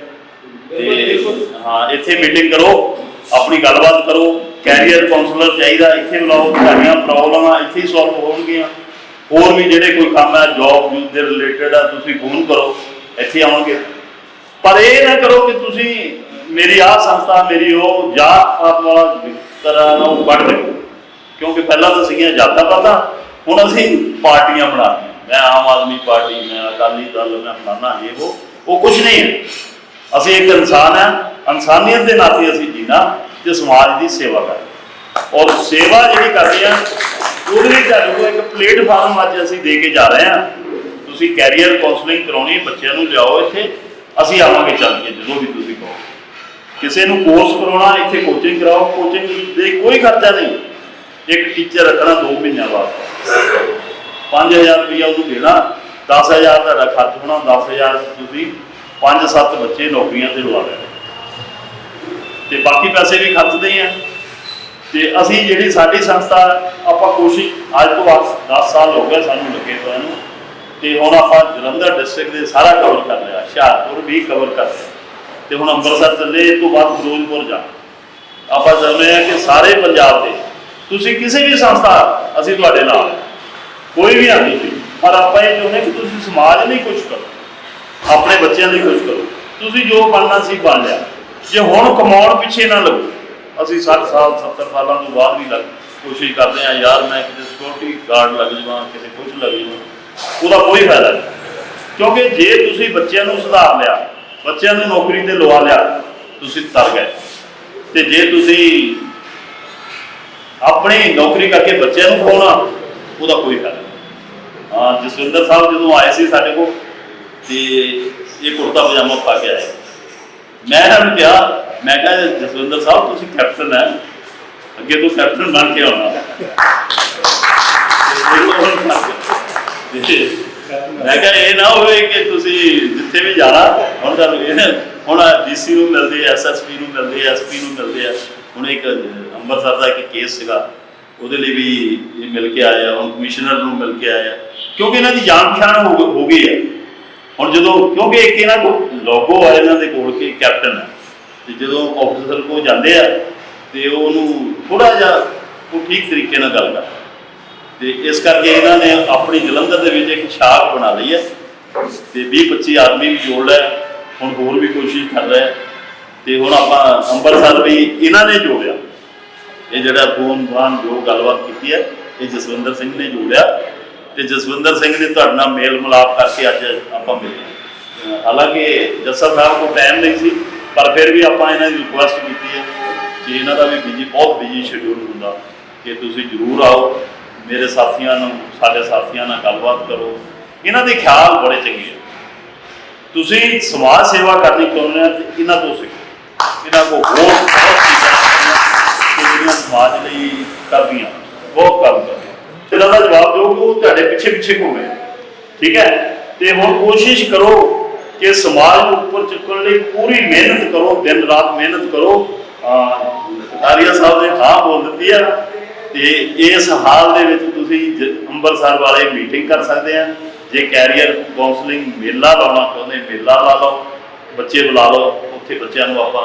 ਤੇ ਹਾਂ, ਇੱਥੇ ਮੀਟਿੰਗ ਕਰੋ, ਆਪਣੀ ਗੱਲਬਾਤ ਕਰੋ। ਕੈਰੀਅਰ ਕਾਉਂਸਲਰ ਚਾਹੀਦਾ, ਇੱਥੇ ਬੁਲਾਓ, ਤੁਹਾਡੀਆਂ ਪ੍ਰੋਬਲਮਾਂ ਇੱਥੇ ਹੀ ਸੋਲਵ ਹੋਣਗੀਆਂ। ਹੋਰ ਵੀ ਜਿਹੜੇ ਕੋਈ ਕੰਮ ਹੈ ਜੌਬ ਦੇ ਰਿਲੇਟਡ ਆ, ਤੁਸੀਂ ਫੋਨ ਕਰੋ, ਇੱਥੇ ਆਉਣਗੇ। ਪਰ ਇਹ ਨਾ ਕਰੋ ਕਿ ਤੁਸੀਂ ਮੇਰੀ ਆਹ ਸੰਸਥਾ, ਮੇਰੀ ਉਹ ਜਾਤ ਪਾਤ ਵਾਲਾ ਤਰ੍ਹਾਂ ਨੂੰ ਕੱਢ ਦਿਓ। ਕਿਉਂਕਿ ਪਹਿਲਾਂ ਤਾਂ ਸੀਗੀਆਂ ਜਾਤਾਂ ਪਾਤਾਂ, ਹੁਣ ਅਸੀਂ ਪਾਰਟੀਆਂ ਬਣਾ ਲਈਆਂ ਮੈਂ ਆਮ ਆਦਮੀ ਪਾਰਟੀ, ਮੈਂ ਅਕਾਲੀ ਦਲ, ਮੈਂ ਫਲਾਣਾ ਇਹ ਉਹ ਉਹ ਕੁਝ ਨਹੀਂ ਹੈ। ਅਸੀਂ ਇੱਕ ਇਨਸਾਨ ਹੈ ਇਨਸਾਨੀਅਤ ਦੇ ਨਾਤੇ ਅਸੀਂ ਜੀਣਾ ਤੇ ਸਮਾਜ ਦੀ ਸੇਵਾ ਕਰਨਾ ਔਰ ਸੇਵਾ ਜਿਹੜੀ ਕਰਦੇ ਆ ਉਹਦੇ ਲਈ ਤੁਹਾਨੂੰ ਕੋਲ ਇੱਕ ਪਲੇਟਫਾਰਮ ਅੱਜ ਅਸੀਂ ਦੇ ਕੇ ਜਾ ਰਹੇ ਹਾਂ। ਤੁਸੀਂ ਕੈਰੀਅਰ ਕਾਉਂਸਲਿੰਗ ਕਰਾਉਣੀ ਬੱਚਿਆਂ ਨੂੰ ਲਿਆਓ ਇੱਥੇ। ਅਸੀਂ ਆਵਾਂਗੇ ਚੱਲ ਕੇ, ਜਦੋਂ ਵੀ ਤੁਸੀਂ ਕਹੋ। ਕਿਸੇ ਨੂੰ ਕੋਰਸ ਕਰਾਉਣਾ, ਇੱਥੇ ਕੋਚਿੰਗ ਕਰਾਓ। ਕੋਚਿੰਗ ਦੇ ਕੋਈ ਖਰਚਾ ਨਹੀਂ। ਇੱਕ ਟੀਚਰ ਰੱਖਣਾ 2 ਮਹੀਨਿਆਂ ਵਾਸਤੇ। 5000 ਰੁਪਇਆ ਉਹਨੂੰ ਦੇਣਾ। 10000 ਤੁਹਾਡਾ ਖਰਚ ਹੋਣਾ 10000 ਤੁਸੀਂ 5-7 ਬੱਚੇ ਨੌਕਰੀਆਂ ਤੇ ਲਵਾ ਲੈਣੇ। ਤੇ ਬਾਕੀ ਪੈਸੇ ਵੀ ਖਰਚਦੇ ਹੀ ਆ। ਤੇ ਅਸੀਂ ਜਿਹੜੀ ਸਾਡੀ ਸੰਸਥਾ, ਆਪਾਂ ਕੋਸ਼ਿਸ਼ ਅੱਜ ਤੋਂ 10 ਸਾਲ ਹੋ ਗਏ ਸਾਨੂੰ ਲੱਗੇ ਹੋਏ ਨੂੰ। ਤੇ ਹੁਣ ਆਪਾਂ ਜਲੰਧਰ ਡਿਸਟ੍ਰਿਕਟ ਦੇ ਸਾਰਾ ਕਵਰ ਕਰ ਲਿਆ, ਹੁਸ਼ਿਆਰਪੁਰ ਵੀ ਕਵਰ ਕਰ ਲਿਆ। ਤੇ ਹੁਣ ਅੰਮ੍ਰਿਤਸਰ ਚੱਲੇ ਇਸ ਤੋਂ ਬਾਅਦ ਫਿਰੋਜ਼ਪੁਰ ਜਾ ਆਪਾਂ ਚਾਹੁੰਦੇ ਹਾਂ ਕਿ ਸਾਰੇ ਪੰਜਾਬ ਦੇ, ਤੁਸੀਂ ਕਿਸੇ ਵੀ ਸੰਸਥਾ, ਅਸੀਂ ਤੁਹਾਡੇ ਨਾਲ ਕੋਈ ਵੀ ਆ ਤੁਸੀਂ ਪਰ ਆਪਾਂ ਇਹ ਚਾਹੁੰਦੇ ਕਿ ਤੁਸੀਂ ਸਮਾਜ ਲਈ ਕੁਝ ਕਰੋ, ਆਪਣੇ ਬੱਚਿਆਂ ਲਈ ਕੁਝ ਕਰੋ। ਤੁਸੀਂ ਜੋ ਬਣਨਾ ਸੀ ਬਣ ਲਿਆ। ਜੇ ਹੁਣ ਕਮਾਉਣ ਪਿੱਛੇ ਨਾ ਲੱਗੋ ਅਸੀਂ 60 ਸਾਲ 70 ਸਾਲਾਂ ਤੋਂ ਬਾਅਦ ਵੀ ਲੱਗ ਕੋਸ਼ਿਸ਼ ਕਰਦੇ ਆ ਯਾਰ ਮੈਂ ਕਿਤੇ ਸਿਕਿਉਰਿਟੀ ਗਾਰਡ ਲੱਗ ਜਾਵਾਂ, ਕਿਤੇ ਕੁਝ ਲੱਗ ਜਾਵਾਂ। ਉਹਦਾ ਕੋਈ ਫਾਇਦਾ ਨਹੀਂ। ਕਿਉਂਕਿ ਜੇ ਤੁਸੀਂ ਬੱਚਿਆਂ ਨੂੰ ਸੁਧਾਰ ਲਿਆ, ਬੱਚਿਆਂ ਨੂੰ ਨੌਕਰੀ ਤੇ ਲਵਾ ਲਿਆ, ਤੁਸੀਂ ਤਰ ਗਏ। ਤੇ ਜੇ ਤੁਸੀਂ ਆਪਣੀ ਨੌਕਰੀ ਕਰਕੇ ਬੱਚਿਆਂ ਨੂੰ ਖਵਾਉਣਾ, ਉਹਦਾ ਕੋਈ ਫਾਇਦਾ ਨਹੀਂ। ਹਾਂ, ਜਸਵਿੰਦਰ ਸਾਹਿਬ ਜਦੋਂ ਆਏ ਸੀ ਸਾਡੇ ਕੋਲ, ਤੇ ਇਹ ਕੁੜਤਾ ਪਜਾਮਾ ਪਾ ਕੇ ਆਏ। ਮੈਂ ਇਹਨਾਂ ਨੂੰ ਕਿਹਾ, ਮੈਂ ਕਿਹਾ ਜਸਵਿੰਦਰ ਸਾਹਿਬ, ਤੁਸੀਂ ਕੈਪਟਨ ਹੈ, ਅੱਗੇ ਤੋਂ ਕੈਪਟਨ ਬਣ ਕੇ ਆਉਣਾ। ਮੈਂ ਕਿਹਾ ਇਹ ਨਾ ਹੋਵੇ ਕਿ ਤੁਸੀਂ ਜਿੱਥੇ ਵੀ ਜਾਣਾ, ਹੁਣ ਤੁਹਾਨੂੰ ਇਹ, ਹੁਣ ਡੀਸੀ ਨੂੰ ਮਿਲਦੇ ਐਸਐਸਪੀ ਨੂੰ ਮਿਲਦੇ ਐਸਪੀ ਨੂੰ ਮਿਲਦੇ ਆ। ਹੁਣ ਇੱਕ ਅੰਮ੍ਰਿਤਸਰ ਦਾ ਇੱਕ ਕੇਸ ਸੀਗਾ, ਉਹਦੇ ਲਈ ਵੀ ਇਹ ਮਿਲ ਕੇ ਆਇਆ, ਹੁਣ ਕਮਿਸ਼ਨਰ ਨੂੰ ਮਿਲ ਕੇ ਆਇਆ। ਕਿਉਂਕਿ ਇਹਨਾਂ ਦੀ ਜਾਣ ਪਛਾਣ ਹੋ ਗਈ ਹੈ ਹੁਣ ਜਦੋਂ, ਕਿਉਂਕਿ ਇੱਕ ਇਹਨਾਂ ਕੋਲ ਲੋਗੋ ਆ ਇਹਨਾਂ ਦੇ ਕੋਲ ਕਿ ਕੈਪਟਨ ਹੈ ਤੇ ਜਦੋਂ ਆਫੀਸਰ ਕੋਲ ਜਾਂਦੇ ਆ, ਤੇ ਉਹ ਉਹਨੂੰ ਥੋੜਾ ਜਿਹਾ ਉਹ ਠੀਕ ਤਰੀਕੇ ਨਾਲ ਗੱਲ ਕਰਦਾ। ਤੇ ਇਸ ਕਰਕੇ ਇਹਨਾਂ ਨੇ ਆਪਣੀ ਜਲੰਧਰ ਦੇ ਵਿੱਚ ਇੱਕ ਸ਼ਾਖ ਬਣਾ ਲਈ ਹੈ ਤੇ 20 25 ਆਦਮੀ ਵੀ ਜੋੜ ਲਿਆ ਹੁਣ ਹੋਰ ਵੀ ਕੋਸ਼ਿਸ਼ ਕਰ ਰਿਹਾ ਆ ਤੇ ਹੁਣ ਆਪਾਂ ਅੰਮ੍ਰਿਤਸਰ ਵੀ ਇਹਨਾਂ ਨੇ ਜੋੜਿਆ। ਇਹ ਜਿਹੜਾ ਫੋਨ ਬਾਨ ਜੋ ਗੱਲਬਾਤ ਕੀਤੀ ਹੈ, ਇਹ ਜਸਵਿੰਦਰ ਸਿੰਘ ਨੇ ਜੋੜਿਆ। ਤੇ ਜਸਵਿੰਦਰ ਸਿੰਘ ਨੇ ਤੁਹਾਡੇ ਨਾਲ ਮੇਲ ਮਿਲਾਪ ਕਰਕੇ ਅੱਜ ਆਪਾਂ ਮਿਲੇ। ਹਾਲਾਂਕਿ ਜੱਸਾ ਸਾਹਿਬ ਕੋਲ ਟਾਈਮ ਨਹੀਂ ਸੀ, ਪਰ ਫਿਰ ਵੀ ਆਪਾਂ ਇਹਨਾਂ ਦੀ ਰਿਕੁਐਸਟ ਕੀਤੀ ਹੈ ਕਿ ਇਹਨਾਂ ਦਾ ਵੀ ਬਿਜ਼ੀ ਬਹੁਤ ਬਿਜ਼ੀ ਸ਼ਡਿਊਲ ਹੁੰਦਾ। ਕਿ ਤੁਸੀਂ ਜ਼ਰੂਰ ਆਓ, ਮੇਰੇ ਸਾਥੀਆਂ ਨੂੰ, ਸਾਡੇ ਸਾਥੀਆਂ ਨਾਲ ਗੱਲਬਾਤ ਕਰੋ। ਇਹਨਾਂ ਦੇ ਖਿਆਲ ਬੜੇ ਚੰਗੇ ਆ। ਤੁਸੀਂ ਸਮਾਜ ਸੇਵਾ ਕਰਨੀ ਚਾਹੁੰਦੇ ਆ ਤੇ ਇਹਨਾਂ ਤੋਂ ਸਿੱਖੋ। ਇਹਨਾਂ ਕੋਲ ਹੋਰ ਬਹੁਤ ਚੀਜ਼ਾਂ ਜਿਹੜੀਆਂ ਸਮਾਜ ਲਈ ਕਰਦੀਆਂ ਬਹੁਤ ਕੰਮ ਕਰਦੀਆਂ ਇਹਨਾਂ ਦਾ ਜਵਾਬ ਦਿਓ ਕਿ ਉਹ ਤੁਹਾਡੇ ਪਿੱਛੇ ਪਿੱਛੇ ਘੁੰਮੇ। ਠੀਕ ਹੈ? ਤੇ ਹੁਣ ਕੋਸ਼ਿਸ਼ ਕਰੋ ਕਿ ਸਮਾਜ ਨੂੰ ਉੱਪਰ ਚੁੱਕਣ ਲਈ ਪੂਰੀ ਮਿਹਨਤ ਕਰੋ, ਦਿਨ ਰਾਤ ਮਿਹਨਤ ਕਰੋ। ਆਰੀਆ ਸਾਹਿਬ ਨੇ ਹਾਂ ਬੋਲ ਦਿੱਤੀ ਆ। ਤੇ ਇਸ ਹਾਲ ਦੇ ਵਿੱਚ ਤੁਸੀਂ ਅੰਮ੍ਰਿਤਸਰ ਵਾਲੇ ਮੀਟਿੰਗ ਕਰ ਸਕਦੇ ਆ। ਜੇ ਕੈਰੀਅਰ ਕਾਉਂਸਲਿੰਗ ਮੇਲਾ ਲਾਉਣਾ ਚਾਹੁੰਦੇ ਮੇਲਾ ਲਾ ਲਓ। ਬੱਚੇ ਬੁਲਾ ਲਓ। ਉੱਥੇ ਬੱਚਿਆਂ ਨੂੰ ਆਪਾਂ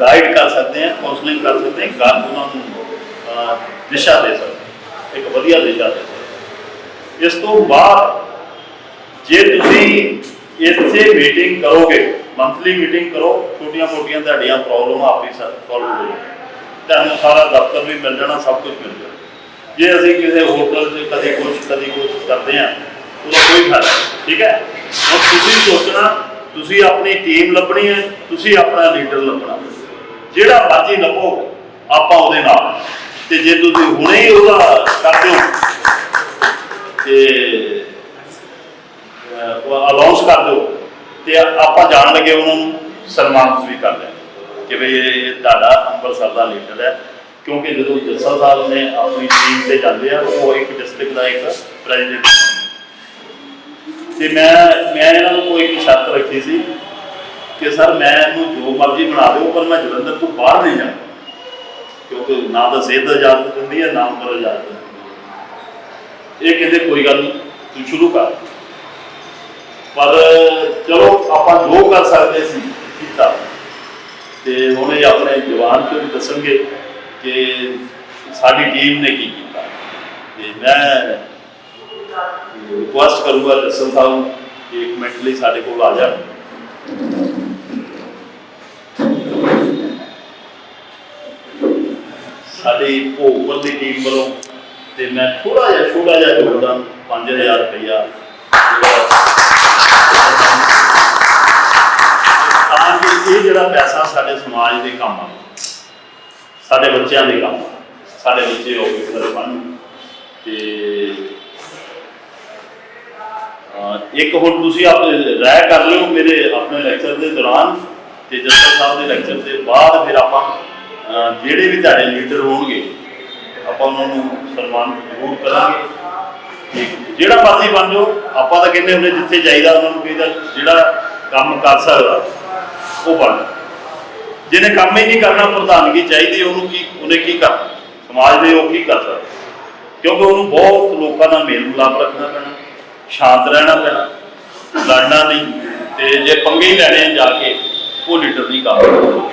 ਗਾਈਡ ਕਰ ਸਕਦੇ ਆ ਕਾਉਂਸਲਿੰਗ ਕਰ ਸਕਦੇ ਆ ਗੱਲ ਉਹਨਾਂ ਨੂੰ ਦਿਸ਼ਾ ਦੇ ਸਕਦੇ ਇੱਕ ਵਧੀਆ ਦਿਸ਼ਾ ਦੇ ਇਸ ਤੋਂ ਬਾਅਦ ਜੇ ਤੁਸੀਂ ਇੱਥੇ ਮੀਟਿੰਗ ਕਰੋਗੇ ਮੰਥਲੀ ਮੀਟਿੰਗ ਕਰੋ ਛੋਟੀਆਂ ਮੋਟੀਆਂ ਤੁਹਾਡੀਆਂ ਪ੍ਰੋਬਲਮ ਆਪੇ ਸੋਲਵ ਹੋ ਜਾਣਗੀਆਂ। ਤੁਹਾਨੂੰ ਸਾਰਾ ਦਫ਼ਤਰ ਵੀ ਮਿਲ ਜਾਣਾ, ਸਭ ਕੁਝ ਮਿਲ ਜਾਣਾ। ਜੇ ਅਸੀਂ ਕਿਸੇ ਹੋਟਲ 'ਚ ਕਦੇ ਕੁਝ ਕਦੇ ਕੁਝ ਕਰਦੇ ਆ ਉਹਦਾ ਕੋਈ ਫਾਇਦਾ ਠੀਕ ਹੈ? ਹੁਣ ਤੁਸੀਂ ਸੋਚਣਾ, ਤੁਸੀਂ ਆਪਣੀ ਟੀਮ ਲੱਭਣੀ ਹੈ, ਤੁਸੀਂ ਆਪਣਾ ਲੀਡਰ ਲੱਭਣਾ। ਜਿਹੜਾ ਮਰਜ਼ੀ ਲੱਭੋ, ਆਪਾਂ ਉਹਦੇ ਨਾਲ। ਤੇ ਜੇ ਤੁਸੀਂ ਹੁਣੇ ਹੀ ਉਹਦਾ ਕਰਦੇ ਹੋ ਤੇ ਅਨਾਉਂਸ ਕਰ ਦਿਓ, ਤੇ ਆਪਾਂ ਜਾਣ ਲੱਗੇ ਉਹਨਾਂ ਨੂੰ ਸਨਮਾਨਿਤ ਵੀ ਕਰ ਲਿਆ ਕਿ ਵੀ ਇਹ ਤੁਹਾਡਾ ਅੰਮ੍ਰਿਤਸਰ ਦਾ ਲੀਡਰ ਹੈ, ਕਿਉਂਕਿ ਜਦੋਂ ਜੱਸਾ ਸਾਹਿਬ ਨੇ ਆਪਣੀ ਟੀਮ ਤੇ ਜਾਂਦੇ ਆ, ਉਹ ਇੱਕ ਡਿਸਟ੍ਰਿਕਟ ਦਾ ਇੱਕ ਪ੍ਰੈਜ਼ੀਡੈਂਟ ਤੇ ਮੈਂ ਮੈਂ ਇਹਨਾਂ ਨੂੰ ਕੋਈ ਇੱਕ ਸ਼ਰਤ ਰੱਖੀ ਸੀ ਕਿ ਸਰ, ਮੈਂ ਇਹਨੂੰ ਜੋ ਮਰਜ਼ੀ ਬਣਾ ਦਿਓ, ਪਰ ਮੈਂ ਜਲੰਧਰ ਤੋਂ ਬਾਹਰ ਨਹੀਂ ਜਾਣਾ। ਕਿਉਂਕਿ ਨਾ ਤਾਂ ਸਿਹਤ ਇਜਾਜ਼ਤ ਦਿੰਦੀ ਹੈ, ਨਾ ਉਮਰ ਇਜਾਜ਼ਤ ਦਿੰਦੀ ਹੈ। ਇਹ ਕਹਿੰਦੇ ਕੋਈ ਗੱਲ ਨਹੀਂ ਤੂੰ ਸ਼ੁਰੂ ਕਰ। ਪਰ ਚਲੋ, ਆਪਾਂ ਜੋ ਕਰ ਸਕਦੇ ਸੀ, ਕੀਤਾ। ਤੇ ਹੁਣ ਇਹ ਆਪਣੇ ਜਵਾਨ ਚੋਂ ਵੀ ਦੱਸਣਗੇ ਕਿ ਸਾਡੀ ਟੀਮ ਨੇ ਕੀ ਕੀਤਾ। ਤੇ ਮੈਂ ਰਿਕੁਐਸਟ ਕਰੂੰਗਾ ਦਰਸ਼ਨ ਸਾਹਿਬ ਕਿ ਇੱਕ ਮਿੰਟ ਲਈ ਸਾਡੇ ਕੋਲ ਆ ਜਾਣ। ਸਾਡੀ ਭੋਗਪੁਰ ਦੀ ਟੀਮ ਵੱਲੋਂ ਤੇ ਮੈਂ ਥੋੜਾ ਜਿਹਾ, ਛੋਟਾ ਜਿਹਾ ਯੋਗਦਾਨ 5000 ਰੁਪਇਆ ਤਾਂ ਕਿ ਇਹ ਜਿਹੜਾ ਪੈਸਾ ਸਾਡੇ ਸਮਾਜ ਦੇ ਕੰਮ ਆ, ਸਾਡੇ ਬੱਚਿਆਂ ਦੇ ਕੰਮ ਸਾਡੇ ਬੱਚੇ ਆਫਿਸਰ ਬਣ ਤੇ ਇੱਕ ਹੁਣ ਤੁਸੀਂ ਆਪ ਰਾਇ ਕਰ ਲਿਓ ਮੇਰੇ ਆਪਣੇ ਲੈਕਚਰ ਦੇ ਦੌਰਾਨ, ਤੇ ਜੱਸਲ ਸਾਹਿਬ ਦੇ ਲੈਕਚਰ ਦੇ ਬਾਅਦ ਫਿਰ ਆਪਾਂ ਜਿਹੜੇ ਵੀ ਤੁਹਾਡੇ ਲੀਡਰ ਹੋਣਗੇ, ਆਪਾਂ ਉਹਨਾਂ ਨੂੰ ਸਨਮਾਨ ਜ਼ਰੂਰ ਕਰਾਂਗੇ। ਜਿਹੜਾ ਮਰਜ਼ੀ ਬਣ ਜਾਓ, ਆਪਾਂ ਤਾਂ ਕਹਿੰਦੇ ਹੁੰਦੇ ਜਿੱਥੇ ਜਾਈਦਾ ਉਹਨਾਂ ਨੂੰ ਕਹੀਦਾ, ਜਿਹੜਾ ਕੰਮ ਕਰ ਸਕਦਾ, ਉਹ ਬਣ ਜਿਹਨੇ ਕੰਮ ਹੀ ਨਹੀਂ ਕਰਨਾ, ਪ੍ਰਧਾਨਗੀ ਚਾਹੀਦੀ, ਉਹਨੂੰ ਕੀ, ਉਹਨੇ ਕੀ ਕਰਨਾ? ਸਮਾਜ ਦੇ ਉਹ ਕੀ ਕਰ ਸਕਦਾ? ਕਿਉਂਕਿ ਉਹਨੂੰ ਬਹੁਤ ਲੋਕਾਂ ਨਾਲ ਮੇਲ ਮਿਲਾਪ ਰੱਖਣਾ ਪੈਣਾ, ਸ਼ਾਂਤ ਰਹਿਣਾ ਪੈਣਾ, ਲੜਨਾ ਨਹੀਂ। ਤੇ ਜੇ ਪੰਗੇ ਲੈਣੇ ਜਾ ਕੇ, ਉਹ ਲੀਡਰ ਨਹੀਂ ਕੰਮ ਸਕਦਾ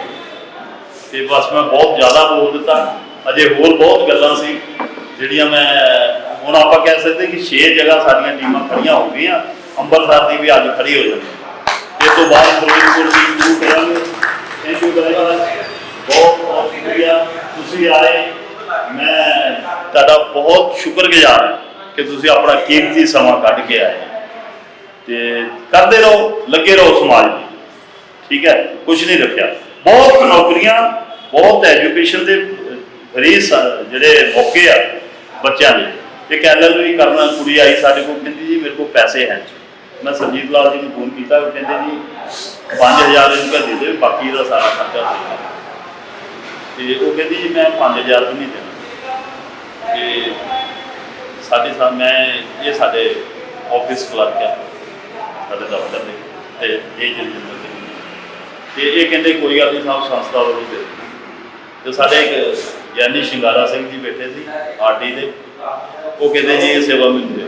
ਤੇ ਬਸ ਮੈਂ ਬਹੁਤ ਜ਼ਿਆਦਾ ਬੋਲ ਦਿੱਤਾ। ਅਜੇ ਹੋਰ ਬਹੁਤ ਗੱਲਾਂ ਸੀ, ਜਿਹੜੀਆਂ ਮੈਂ ਹੁਣ ਆਪਾਂ ਕਹਿ ਸਕਦੇ ਕਿ 6 ਜਗ੍ਹਾ ਸਾਡੀਆਂ ਟੀਮਾਂ ਖੜੀਆਂ ਹੋ ਗਈਆਂ। ਅੰਮ੍ਰਿਤਸਰ ਦੀ ਵੀ ਅੱਜ ਖੜੀ ਹੋ ਜਾਣੀ ਇਸ ਤੋਂ ਬਾਅਦ ਫਿਰੋਜ਼ਪੁਰ ਦੀ ਸ਼ੁਰੂ ਕਰਾਂਗੇ। ਥੈਂਕ ਯੂ ਵੈਰੀ ਮਚ ਬਹੁਤ ਬਹੁਤ ਸ਼ੁਕਰੀਆ। ਤੁਸੀਂ ਆਏ। ਮੈਂ ਤੁਹਾਡਾ ਬਹੁਤ ਸ਼ੁਕਰਗੁਜ਼ਾਰ ਹਾਂ ਕਿ ਤੁਸੀਂ ਆਪਣਾ ਕੀਮਤੀ ਸਮਾਂ ਕੱਢ ਕੇ ਆਏ। ਤੇ ਕਰਦੇ ਰਹੋ, ਲੱਗੇ ਰਹੋ ਸਮਾਜ ਲਈ ਠੀਕ ਹੈ? ਕੁਝ ਨਹੀਂ ਰੱਖਿਆ। ਬਹੁਤ ਨੌਕਰੀਆਂ ਬਹੁਤ ਐਜੂਕੇਸ਼ਨ ਦੇ ਫਰੀ ਜਿਹੜੇ ਮੌਕੇ ਆ ਬੱਚਿਆਂ ਦੇ। ਇੱਕ ਐਲਐਲਬੀ ਕਰਨਾ, ਕੁੜੀ ਆਈ ਸਾਡੇ ਕੋਲ, ਕਹਿੰਦੀ ਜੀ ਮੇਰੇ ਕੋਲ ਪੈਸੇ ਹੈ ਮੈਂ ਸੰਜੀਤ ਲਾਲ ਜੀ ਨੂੰ ਫੋਨ ਕੀਤਾ, ਉਹ ਕਹਿੰਦੇ ਜੀ 5000 ਇਹਨੂੰ ਦੇ ਦੇ ਬਾਕੀ ਦਾ ਸਾਰਾ ਖਰਚਾ ਦੇ ਤੇ ਉਹ ਕਹਿੰਦੀ ਜੀ, ਮੈਂ 5000 ਵੀ ਨਹੀਂ ਦੇਣਾ। ਤੇ ਸਾਡੇ ਸਾਹ ਮੈਂ ਇਹ ਸਾਡੇ ਆਫਿਸ ਕਲਰਕ ਆ, ਸਾਡੇ ਦਫ਼ਤਰ ਦੇ, ਤੇ ਇਹ ਜਿਹੜੀ ਤੇ ਇਹ ਕਹਿੰਦੇ, ਕੋਈ ਗੱਲ ਨਹੀਂ ਸਾਹਿਬ ਸੰਸਥਾ ਵੱਲੋਂ ਦੇ ਦਿਓ। ਸਾਡੇ ਇੱਕ ਗਿਆਨੀ ਸ਼ਿੰਗਾਰਾ ਸਿੰਘ ਜੀ ਬੈਠੇ ਸੀ, ਆਰਟੀ ਦੇ, ਉਹ ਕਹਿੰਦੇ ਜੀ ਇਹ ਸੇਵਾ ਮੈਨੂੰ ਦਿਓ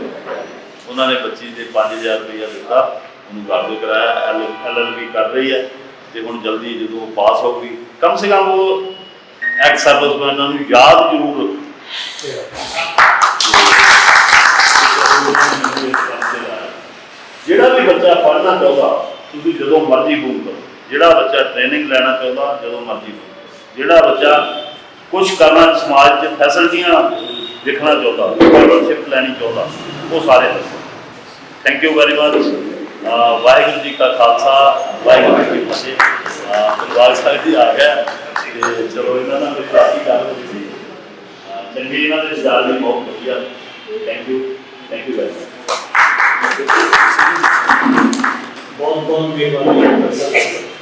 ਉਹਨਾਂ ਨੇ ਬੱਚੀ ਦੇ 5000 ਰੁਪਇਆ ਦਿੱਤਾ, ਉਹਨੂੰ ਦਾਖਲ ਕਰਾਇਆ ਐਲਐਲਬੀ ਕਰ ਰਹੀ ਹੈ, ਤੇ ਹੁਣ ਜਲਦੀ ਜਦੋਂ ਉਹ ਪਾਸ ਹੋਊਗੀ ਕਮ ਸੇ ਕਮ ਉਹ ਐਕਸ ਸਰਵਿਸਮੈਨਾਂ ਨੂੰ ਯਾਦ ਜ਼ਰੂਰ ਰੱਖੋ। ਜਿਹੜਾ ਵੀ ਬੱਚਾ ਪੜ੍ਹਨਾ ਚਾਹੁੰਦਾ, ਤੁਸੀਂ ਜਦੋਂ ਮਰਜ਼ੀ ਫੋਨ ਕਰੋ। ਜਿਹੜਾ ਬੱਚਾ ਟ੍ਰੇਨਿੰਗ ਲੈਣਾ ਚਾਹੁੰਦਾ, ਜਦੋਂ ਮਰਜ਼ੀ phone ਜਿਹੜਾ ਬੱਚਾ ਕੁਝ ਕਰਨਾ ਸਮਾਜ 'ਚ ਫੈਸਿਲਿਟੀਆਂ ਦੇਖਣਾ ਚਾਹੁੰਦਾ ਸਕੋਲਰਸ਼ਿਪ ਲੈਣੀ ਚਾਹੁੰਦਾ, ਉਹ ਸਾਰੇ ਦੱਸੋ। Thank you very much Waheguru ji ਕਾ ਖਾਲਸਾ, ਵਾਹਿਗੁਰੂ ਜੀ ਕੀ ਫਤਿਹ। ਅਹ ਪਰਿਵਾਰ ਸਾਹਿਬ ਜੀ ਆ ਗਿਆ ਤੇ ਚਲੋ ਇਹਨਾਂ ਨਾਲ ਮੇਰੀ ਕਾਫੀ ਗੱਲ ਹੋਈ ਸੀ ਚੰਗੀ ਇਹਨਾਂ ਦੇ ਵਿਚਾਰ ਵੀ ਬਹੁਤ ਵਧੀਆ। Thank you thank you very much ਬਹੁਤ ਬਹੁਤ ਮਿਹਰਬਾਨੀ।